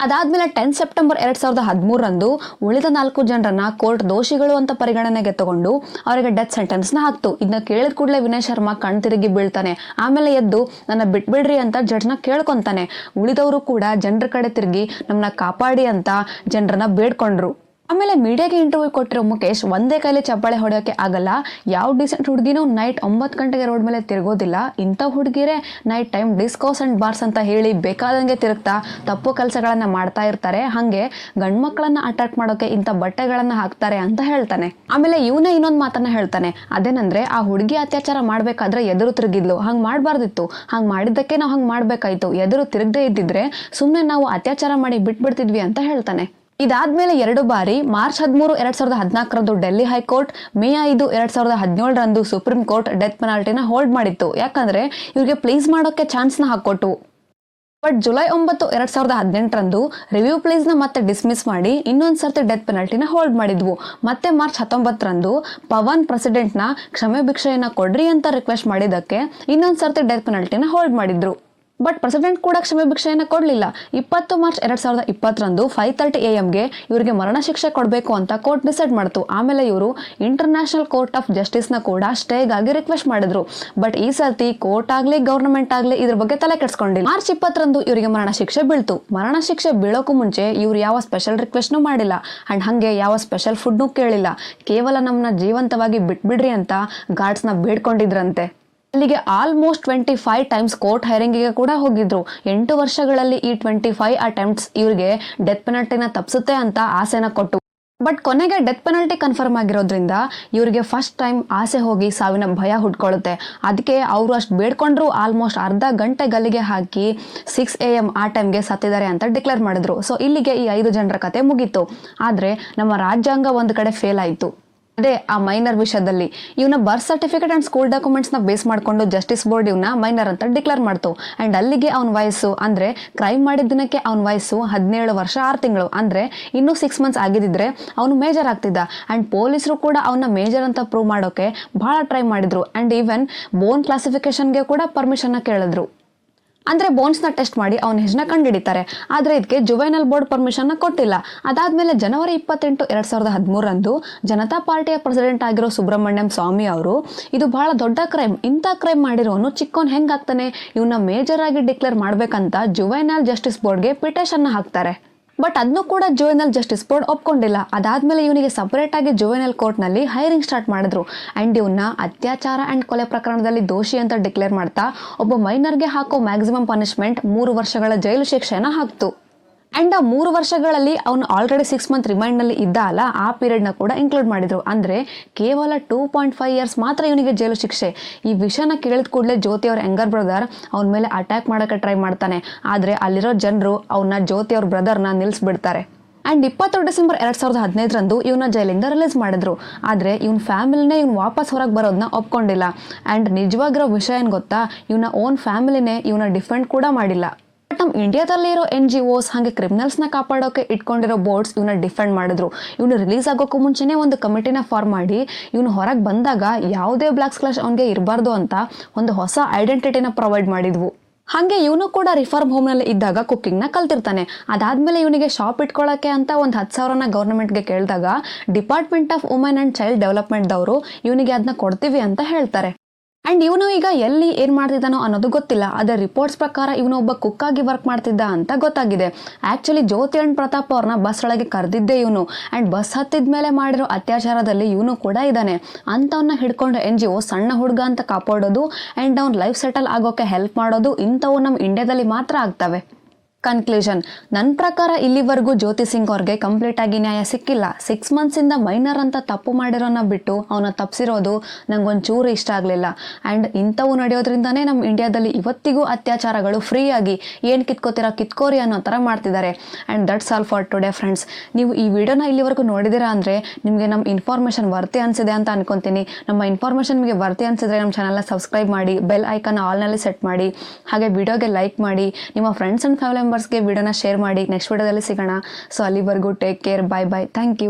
ಅದಾದ್ಮೇಲೆ ಟೆನ್ ಸೆಪ್ಟೆಂಬರ್ ಎರಡ್ ಸಾವಿರದ ಹದಿಮೂರರಂದು ಉಳಿದ ನಾಲ್ಕು ಜನರನ್ನ ಕೋರ್ಟ್ ದೋಷಿಗಳು ಅಂತ ಪರಿಗಣನೆಗೆ ತಗೊಂಡು ಅವರಿಗೆ ಡೆತ್ ಸೆಂಟೆನ್ಸ್ನ ಹಾಕ್ತು. ಇದನ್ನ ಕೇಳಿದ ಕೂಡಲೇ ವಿನಯ್ ಶರ್ಮಾ ಕಣ್ ತಿರುಗಿ ಬೀಳ್ತಾನೆ. ಆಮೇಲೆ ಎದ್ದು ನನ್ನ ಬಿಟ್ಬಿಡ್ರಿ ಅಂತ ಜಡ್ಜ್ನ ಕೇಳ್ಕೊಂತಾನೆ. ಉಳಿದವರು ಕೂಡ ಜನರ ಕಡೆ ತಿರುಗಿ ನಮ್ಮನ್ನ ಕಾಪಾಡಿ ಅಂತ ಜನರನ್ನ ಬೇಡ್ಕೊಂಡ್ರು. ಆಮೇಲೆ ಮೀಡಿಯಾಗೆ ಇಂಟರ್ವ್ಯೂ ಕೊಟ್ಟಿರೋ ಮುಖೇಶ್ ಒಂದೇ ಕೈಲಿ ಚಪ್ಪಾಳೆ ಹೊಡೆಯೋಕೆ ಆಗಲ್ಲ. ಯಾವ ಡಿಸೆಂಟ್ ಹುಡುಗಿನೂ ನೈಟ್ ಒಂಬತ್ತು ಗಂಟೆಗೆ ರೋಡ್ ಮೇಲೆ ತಿರುಗೋದಿಲ್ಲ. ಇಂಥ ಹುಡುಗಿರೇ night time discos and bars ಅಂತ ಹೇಳಿ ಬೇಕಾದಂಗೆ ತಿರುಗ್ತಾ ತಪ್ಪು ಕೆಲಸಗಳನ್ನು ಮಾಡ್ತಾ ಇರ್ತಾರೆ. ಹಾಗೆ ಗಂಡ್ಮಕ್ಳನ್ನ ಅಟ್ರಾಕ್ಟ್ ಮಾಡೋಕೆ ಇಂಥ ಬಟ್ಟೆಗಳನ್ನು ಹಾಕ್ತಾರೆ ಅಂತ ಹೇಳ್ತಾನೆ. ಆಮೇಲೆ ಇವನೇ ಇನ್ನೊಂದು ಮಾತನ್ನ ಹೇಳ್ತಾನೆ. ಅದೇನಂದ್ರೆ, ಆ ಹುಡುಗಿ ಅತ್ಯಾಚಾರ ಮಾಡಬೇಕಾದ್ರೆ ಎದುರು ತಿರುಗಿದ್ಲು. ಹಂಗ್ ಮಾಡಬಾರ್ದಿತ್ತು. ಹಂಗೆ ಮಾಡಿದ್ದಕ್ಕೆ ನಾವು ಹಂಗೆ ಮಾಡ್ಬೇಕಾಯ್ತು. ಎದುರು ತಿರುಗದೇ ಇದ್ದಿದ್ರೆ ಸುಮ್ಮನೆ ನಾವು ಅತ್ಯಾಚಾರ ಮಾಡಿ ಬಿಟ್ಬಿಡ್ತಿದ್ವಿ ಅಂತ ಹೇಳ್ತಾನೆ. ಇದಾದ್ಮೇಲೆ ಎರಡು ಬಾರಿ ಮಾರ್ಚ್ ಹದಿಮೂರು ಎರಡ್ ಸಾವಿರದ ಹದಿನಾಲ್ಕರಂದು ಡೆಲ್ಲಿ ಹೈಕೋರ್ಟ್, ಮೇ ಐದು ಎರಡ್ ಸಾವಿರದ ಹದಿನೇಳರಂದು ಸುಪ್ರೀಂ ಕೋರ್ಟ್ ಡೆತ್ ಪೆನಾಲ್ಟಿನ ಹೋಲ್ಡ್ ಮಾಡಿತ್ತು. ಯಾಕಂದ್ರೆ ಇವ್ರಿಗೆ ಪ್ಲೀಸ್ ಮಾಡೋಕೆ ಚಾನ್ಸ್ನ ಹಾಕೊಟ್ಟು ಬಟ್ ಜುಲೈ ಒಂಬತ್ತು ಎರಡ್ ಸಾವಿರದ ಹದಿನೆಂಟರಂದು ರಿವ್ಯೂ ಪ್ಲೀಸ್ನ ಮತ್ತೆ ಡಿಸ್ಮಿಸ್ ಮಾಡಿ ಇನ್ನೊಂದು ಸರ್ತಿ ಡೆತ್ ಪೆನಾಲ್ಟಿನ ಹೋಲ್ಡ್ ಮಾಡಿದ್ವು. ಮತ್ತೆ ಮಾರ್ಚ್ ಹತ್ತೊಂಬತ್ತರಂದು ಪವನ್ ಪ್ರೆಸಿಡೆಂಟ್ನ ಕ್ಷಮೆ ಭಿಕ್ಷೆಯನ್ನ ಕೊಡ್ರಿ ಅಂತ ರಿಕ್ವೆಸ್ಟ್ ಮಾಡಿದ್ದಕ್ಕೆ ಇನ್ನೊಂದು ಸರ್ತಿ ಡೆತ್ ಪೆನಾಲ್ಟಿನ ಹೋಲ್ಡ್ ಮಾಡಿದ್ರು. ಬಟ್ ಪ್ರೆಸಿಡೆಂಟ್ ಕೂಡ ಕ್ಷಮೆ ಭಿಕ್ಷೆಯನ್ನು ಕೊಡಲಿಲ್ಲ. ಇಪ್ಪತ್ತು ಮಾರ್ಚ್ ಎರಡ್ ಸಾವಿರದ ಇಪ್ಪತ್ತರಂದು ಫೈವ್ ತರ್ಟಿ ಎ ಎಂಗೆ ಇವರಿಗೆ ಮರಣ ಶಿಕ್ಷೆ ಕೊಡಬೇಕು ಅಂತ ಕೋರ್ಟ್ ಡಿಸೈಡ್ ಮಾಡಿತು. ಆಮೇಲೆ ಇವರು ಇಂಟರ್ನ್ಯಾಷನಲ್ ಕೋರ್ಟ್ ಆಫ್ ಜಸ್ಟಿಸ್ನ ಕೂಡ ಸ್ಟೇಗಾಗಿ ರಿಕ್ವೆಸ್ಟ್ ಮಾಡಿದ್ರು. ಬಟ್ ಈ ಸರ್ತಿ ಕೋರ್ಟ್ ಆಗಲಿ ಗೌರ್ಮೆಂಟ್ ಆಗಲಿ ಇದ್ರ ಬಗ್ಗೆ ತಲೆ ಕೆಡಿಸ್ಕೊಂಡಿಲ್ಲ. ಮಾರ್ಚ್ ಇಪ್ಪತ್ತರಂದು ಇವರಿಗೆ ಮರಣ ಶಿಕ್ಷೆ ಬೀಳ್ತು. ಮರಣ ಶಿಕ್ಷೆ ಬೀಳೋಕ್ಕೂ ಮುಂಚೆ ಇವರು ಯಾವ ಸ್ಪೆಷಲ್ ರಿಕ್ವೆಸ್ಟ್ನು ಮಾಡಿಲ್ಲ. ಅಂಡ್ ಹಾಗೆ ಯಾವ ಸ್ಪೆಷಲ್ ಫುಡ್ನು ಕೇಳಿಲ್ಲ. ಕೇವಲ ನಮ್ಮನ್ನ ಜೀವಂತವಾಗಿ ಬಿಟ್ಬಿಡ್ರಿ ಅಂತ ಗಾರ್ಡ್ಸ್ನ ಬೇಡ್ಕೊಂಡಿದ್ರಂತೆ. ಅಲ್ಲಿಗೆ almost twenty five times court ಹೈರಿಂಗಿಗೆ ಕೂಡ ಹೋಗಿದ್ರು. ಎಂಟು ವರ್ಷಗಳಲ್ಲಿ ಈ ಟ್ವೆಂಟಿ ಫೈವ್ ಅಟೆಂಪ್ಟ್ಸ್ ಇವ್ರಿಗೆ ಡೆತ್ ಪೆನಲ್ಟಿನ ತಪ್ಪಿಸುತ್ತೆ ಅಂತ ಆಸೆನ ಕೊಟ್ಟು. ಬಟ್ ಕೊನೆಗೆ ಡೆತ್ ಪೆನಲ್ಟಿ ಕನ್ಫರ್ಮ್ ಆಗಿರೋದ್ರಿಂದ ಇವರಿಗೆ ಫಸ್ಟ್ ಟೈಮ್ ಆಸೆ ಹೋಗಿ ಸಾವಿನ ಭಯ ಹುಡ್ಕೊಳ್ಳುತ್ತೆ ಅದಕ್ಕೆ ಅವರು ಅಷ್ಟು ಬೇಡ್ಕೊಂಡ್ರು ಆಲ್ಮೋಸ್ಟ್ ಅರ್ಧ ಗಂಟೆ ಗಲ್ಲಿಗೆ ಹಾಕಿ ಸಿಕ್ಸ್ ಎ ಎಂ ಆ ಟೈಮ್ಗೆ ಸತ್ತಿದ್ದಾರೆ ಅಂತ ಡಿಕ್ಲೇರ್ ಮಾಡಿದ್ರು. ಸೊ ಇಲ್ಲಿಗೆ ಈ ಐದು ಜನರ ಕತೆ ಮುಗೀತು. ಆದರೆ ನಮ್ಮ ರಾಜ್ಯಾಂಗ ಒಂದು ಕಡೆ ಫೇಲ್ ಆಯಿತು. ಅದೇ ಆ ಮೈನರ್ ವಿಷಯದಲ್ಲಿ. ಇವನ ಬರ್ತ್ ಸರ್ಟಿಫಿಕೇಟ್ ಅಂಡ್ ಸ್ಕೂಲ್ ಡಾಕ್ಯುಮೆಂಟ್ಸ್ನ ಬೇಸ್ ಮಾಡಿಕೊಂಡು ಜಸ್ಟಿಸ್ ಬೋರ್ಡ್ ಇವನ್ನ ಮೈನರ್ ಅಂತ ಡಿಕ್ಲೇರ್ ಮಾಡ್ತು. ಅಂಡ್ ಅಲ್ಲಿಗೆ ಅವನ ವಯಸ್ಸು, ಅಂದರೆ ಕ್ರೈಮ್ ಮಾಡಿದ ದಿನಕ್ಕೆ ಅವನ ವಯಸ್ಸು ಹದಿನೇಳು ವರ್ಷ, ಆರು ತಿಂಗಳು. ಅಂದರೆ ಇನ್ನೂ ಸಿಕ್ಸ್ ಮಂತ್ಸ್ ಆಗಿದ್ದಿದ್ರೆ ಅವನು ಮೇಜರ್ ಆಗ್ತಿದ್ದ. ಆ್ಯಂಡ್ ಪೊಲೀಸರು ಕೂಡ ಅವನ ಮೇಜರ್ ಅಂತ ಪ್ರೂವ್ ಮಾಡೋಕ್ಕೆ ಭಾಳ ಟ್ರೈ ಮಾಡಿದ್ರು. ಆ್ಯಂಡ್ ಈವನ್ ಬೋನ್ ಕ್ಲಾಸಿಫಿಕೇಷನ್ಗೆ ಕೂಡ ಪರ್ಮಿಷನ್ನ ಕೇಳಿದ್ರು. ಅಂದ್ರೆ ಬೋನ್ಸ್ನ ಟೆಸ್ಟ್ ಮಾಡಿ ಅವನ ಹೆಜ್ನ ಕಂಡುಹಿಡಿತಾರೆ ಆದ್ರೆ ಇದಕ್ಕೆ ಜುವೈನಲ್ ಬೋರ್ಡ್ ಪರ್ಮಿಷನ್ ಕೊಟ್ಟಿಲ್ಲ. ಅದಾದ್ಮೇಲೆ ಜನವರಿ ಇಪ್ಪತ್ತೆಂಟು ಎರಡ್ ಸಾವಿರದ ಹದಿಮೂರಂದು ಜನತಾ ಪಾರ್ಟಿಯ ಪ್ರೆಸಿಡೆಂಟ್ ಆಗಿರೋ ಸುಬ್ರಹ್ಮಣ್ಯಂ ಸ್ವಾಮಿ ಅವರು, ಇದು ಬಹಳ ದೊಡ್ಡ ಕ್ರೈಮ್ ಇಂಥ ಕ್ರೈಮ್ ಮಾಡಿರೋನು ಚಿಕ್ಕೋನ್ ಹೆಂಗಾಗ್ತಾನೆ? ಇವನ್ನ ಮೇಜರ್ ಆಗಿ ಡಿಕ್ಲೇರ್ ಮಾಡ್ಬೇಕಂತ ಜುವೈನಲ್ ಜಸ್ಟಿಸ್ ಬೋರ್ಡ್ಗೆ ಪಿಟಿಷನ್ ಹಾಕ್ತಾರೆ. ಬಟ್ ಅದನ್ನು ಕೂಡ ಜುವೆನಲ್ ಜಸ್ಟಿಸ್ ಬೋರ್ಡ್ ಒಪ್ಕೊಂಡಿಲ್ಲ. ಅದಾದ್ಮೇಲೆ ಇವನಿಗೆ ಸಪರೇಟ್ ಆಗಿ ಜುವೆನಲ್ ಕೋರ್ಟ್ನಲ್ಲಿ ಹೈರಿಂಗ್ ಸ್ಟಾರ್ಟ್ ಮಾಡಿದ್ರು. ಅಂಡ್ ಇವನ್ನ ಅತ್ಯಾಚಾರ ಅಂಡ್ ಕೊಲೆ ಪ್ರಕರಣದಲ್ಲಿ ದೋಷಿ ಅಂತ ಡಿಕ್ಲೇರ್ ಮಾಡ್ತಾ, ಒಬ್ಬ ಮೈನರ್ಗೆ ಹಾಕೋ ಮ್ಯಾಕ್ಸಿಮಮ್ ಪನಿಷ್ಮೆಂಟ್ ಮೂರು ವರ್ಷಗಳ ಜೈಲು ಶಿಕ್ಷೆಯನ್ನು ಹಾಕ್ತು. ಆ್ಯಂಡ್ ಆ ಮೂರು ವರ್ಷಗಳಲ್ಲಿ ಅವನು ಆಲ್ರೆಡಿ ಸಿಕ್ಸ್ ಮಂತ್ ರಿಮೈಂಡ್ನಲ್ಲಿ ಇದ್ದ ಅಲ್ಲ, ಆ ಪೀರಿಯಡ್ನ ಕೂಡ ಇನ್ಕ್ಲೂಡ್ ಮಾಡಿದರು. ಅಂದರೆ ಕೇವಲ ಟೂ ಪಾಯಿಂಟ್ ಫೈವ್ ಇಯರ್ಸ್ ಮಾತ್ರ ಇವನಿಗೆ ಜೈಲು ಶಿಕ್ಷೆ. ಈ ವಿಷಯನ ಕೇಳಿದ ಕೂಡಲೇ ಜ್ಯೋತಿ ಅವ್ರ ಯಂಗರ್ ಬ್ರದರ್ ಅವನ ಮೇಲೆ ಅಟ್ಯಾಕ್ ಮಾಡೋಕ್ಕೆ ಟ್ರೈ ಮಾಡ್ತಾನೆ. ಆದರೆ ಅಲ್ಲಿರೋ ಜನರು ಅವನ್ನ ಜ್ಯೋತಿ ಅವ್ರ ಬ್ರದರ್ನ ನಿಲ್ಲಿಸ್ಬಿಡ್ತಾರೆ ಆ್ಯಂಡ್ ಇಪ್ಪತ್ತು ಡಿಸೆಂಬರ್ ಎರಡು ಸಾವಿರದ ಹದಿನೈದರಂದು ಇವನ ಜೈಲಿಂದ ರಿಲೀಸ್ ಮಾಡಿದ್ರು. ಆದರೆ ಇವನ ಫ್ಯಾಮಿಲಿನೇ ಇವ್ನು ವಾಪಸ್ ಹೊರಗೆ ಬರೋದನ್ನ ಒಪ್ಕೊಂಡಿಲ್ಲ. ಆ್ಯಂಡ್ ನಿಜವಾಗಿರೋ ವಿಷಯ ಏನು ಗೊತ್ತಾ? ಇವನ ಓನ್ ಫ್ಯಾಮಿಲಿನೇ ಇವನ ಡಿಫೆಂಡ್ ಕೂಡ ಮಾಡಿಲ್ಲ. ನಮ್ಮ ಇಂಡಿಯಾದಲ್ಲಿ ಇರೋ ಎನ್ ಜಿ ಓಸ್ ಹಾಗೆ ಕ್ರಿಮಿನಲ್ಸ್ನ ಕಾಪಾಡೋಕೆ ಇಟ್ಕೊಂಡಿರೋ ಬೋರ್ಡ್ಸ್ ಇವನ್ನ ಡಿಫೆಂಡ್ ಮಾಡಿದ್ರು. ಇವನು ರಿಲೀಸ್ ಆಗೋಕ್ಕೂ ಮುಂಚೆನೇ ಒಂದು ಕಮಿಟಿನ ಫಾರ್ಮ್ ಮಾಡಿ, ಇವನು ಹೊರಗೆ ಬಂದಾಗ ಯಾವುದೇ ಬ್ಲಾಕ್ ಸ್ಲಾಶ್ ಅವನಿಗೆ ಇರಬಾರ್ದು ಅಂತ ಒಂದು ಹೊಸ ಐಡೆಂಟಿಟಿನ ಪ್ರೊವೈಡ್ ಮಾಡಿದ್ವು. ಹಾಗೆ ಇವನು ಕೂಡ ರಿಫಾರ್ಮ್ ಹೋಮ್ನಲ್ಲಿ ಇದ್ದಾಗ ಕುಕ್ಕಿಂಗ್ನ ಕಲ್ತಿರ್ತಾನೆ. ಅದಾದಮೇಲೆ ಇವನಿಗೆ ಶಾಪ್ ಇಟ್ಕೊಳ್ಳೋಕೆ ಅಂತ ಒಂದು ಹತ್ತು ಸಾವಿರನ ಗೌರ್ಮೆಂಟ್ಗೆ ಕೇಳಿದಾಗ department of women and child ಡೆವಲಪ್ಮೆಂಟ್ದವರು ಇವನಿಗೆ ಅದನ್ನ ಕೊಡ್ತೀವಿ ಅಂತ ಹೇಳ್ತಾರೆ. ಆ್ಯಂಡ್ ಇವನು ಈಗ ಎಲ್ಲಿ ಏನು ಮಾಡ್ತಿದ್ದಾನೋ ಅನ್ನೋದು ಗೊತ್ತಿಲ್ಲ. ಅದರ ರಿಪೋರ್ಟ್ಸ್ ಪ್ರಕಾರ ಇವನು ಒಬ್ಬ ಕುಕ್ ಆಗಿ ವರ್ಕ್ ಮಾಡ್ತಿದ್ದ ಅಂತ ಗೊತ್ತಾಗಿದೆ. ಆಕ್ಚುಲಿ ಜ್ಯೋತಿ ಅಂಡ್ ಪ್ರತಾಪ್ ಅವ್ರನ್ನ ಬಸ್ ಒಳಗೆ ಕರೆದಿದ್ದೆ ಇವನು. ಅಂಡ್ ಬಸ್ ಹತ್ತಿದ ಮೇಲೆ ಮಾಡಿರೋ ಅತ್ಯಾಚಾರದಲ್ಲಿ ಇವನು ಕೂಡ ಇದ್ದಾನೆ. ಅಂತವನ್ನ ಹಿಡ್ಕೊಂಡು ಎನ್ ಜಿ ಓ ಸಣ್ಣ ಹುಡುಗ ಅಂತ ಕಾಪಾಡೋದು ಅಂಡ್ ಅವ್ನ ಲೈಫ್ ಸೆಟಲ್ ಆಗೋಕೆ ಹೆಲ್ಪ್ ಮಾಡೋದು ಇಂಥವು ನಮ್ಮ ಇಂಡಿಯಾದಲ್ಲಿ ಮಾತ್ರ ಆಗ್ತವೆ. ಕನ್ಕ್ಲೂಷನ್ ನನ್ನ ಪ್ರಕಾರ ಇಲ್ಲಿವರೆಗೂ ಜ್ಯೋತಿ ಸಿಂಗ್ ಅವ್ರಿಗೆ ಕಂಪ್ಲೀಟ್ ಆಗಿ ನ್ಯಾಯ ಸಿಕ್ಕಿಲ್ಲ. ಸಿಕ್ಸ್ ಮಂತ್ಸಿಂದ ಮೈನರ್ ಅಂತ ತಪ್ಪು ಮಾಡಿರೋನ ಬಿಟ್ಟು ಅವನ ತಪ್ಪಿಸಿರೋದು ನಂಗೊಂಚೂರು ಇಷ್ಟ ಆಗಲಿಲ್ಲ. ಆ್ಯಂಡ್ ಇಂಥವು ನಡೆಯೋದ್ರಿಂದನೇ ನಮ್ಮ ಇಂಡಿಯಾದಲ್ಲಿ ಇವತ್ತಿಗೂ ಅತ್ಯಾಚಾರಗಳು ಫ್ರೀಯಾಗಿ ಏನು ಕಿತ್ಕೋತೀರಾ ಕಿತ್ಕೋರಿ ಅನ್ನೋ ಥರ ಮಾಡ್ತಿದ್ದಾರೆ. And that's all for today friends ನೀವು ಈ ವಿಡಿಯೋನ ಇಲ್ಲಿವರೆಗೂ ನೋಡಿದಿರಾ ಅಂದರೆ ನಿಮಗೆ ನಮ್ಮ ಇನ್ಫಾರ್ಮೇಷನ್ ವರ್ತಿ ಅನಿಸಿದೆ ಅಂತ ಅನ್ಕೊತೀನಿ. ನಮ್ಮ ಇನ್ಫಾರ್ಮೇಷನ್ ನಿಮಗೆ ವರ್ತಿ ಅನಿಸಿದ್ರೆ ನಮ್ಮ ಚಾನಲ್ನ ಸಬ್ಸ್ಕ್ರೈಬ್ ಮಾಡಿ ಬೆಲ್ ಐಕನ್ ಆಲ್ನಲ್ಲಿ ಸೆಟ್ ಮಾಡಿ, ಹಾಗೆ ವಿಡಿಯೋಗೆ ಲೈಕ್ ಮಾಡಿ, ನಿಮ್ಮ ಫ್ರೆಂಡ್ಸ್ ಆ್ಯಂಡ್ ಫ್ಯಾಮಿಲಿ ಮೆಂಬರ್ಸ್ಗೆ ವಿಡಿಯೋನ ಶೇರ್ ಮಾಡಿ. ನೆಕ್ಸ್ಟ್ ವಿಡಿಯೋದಲ್ಲಿ ಸಿಗೋಣ. ಸೊ ಅಲ್ಲಿವರೆಗೂ take care bye bye thank you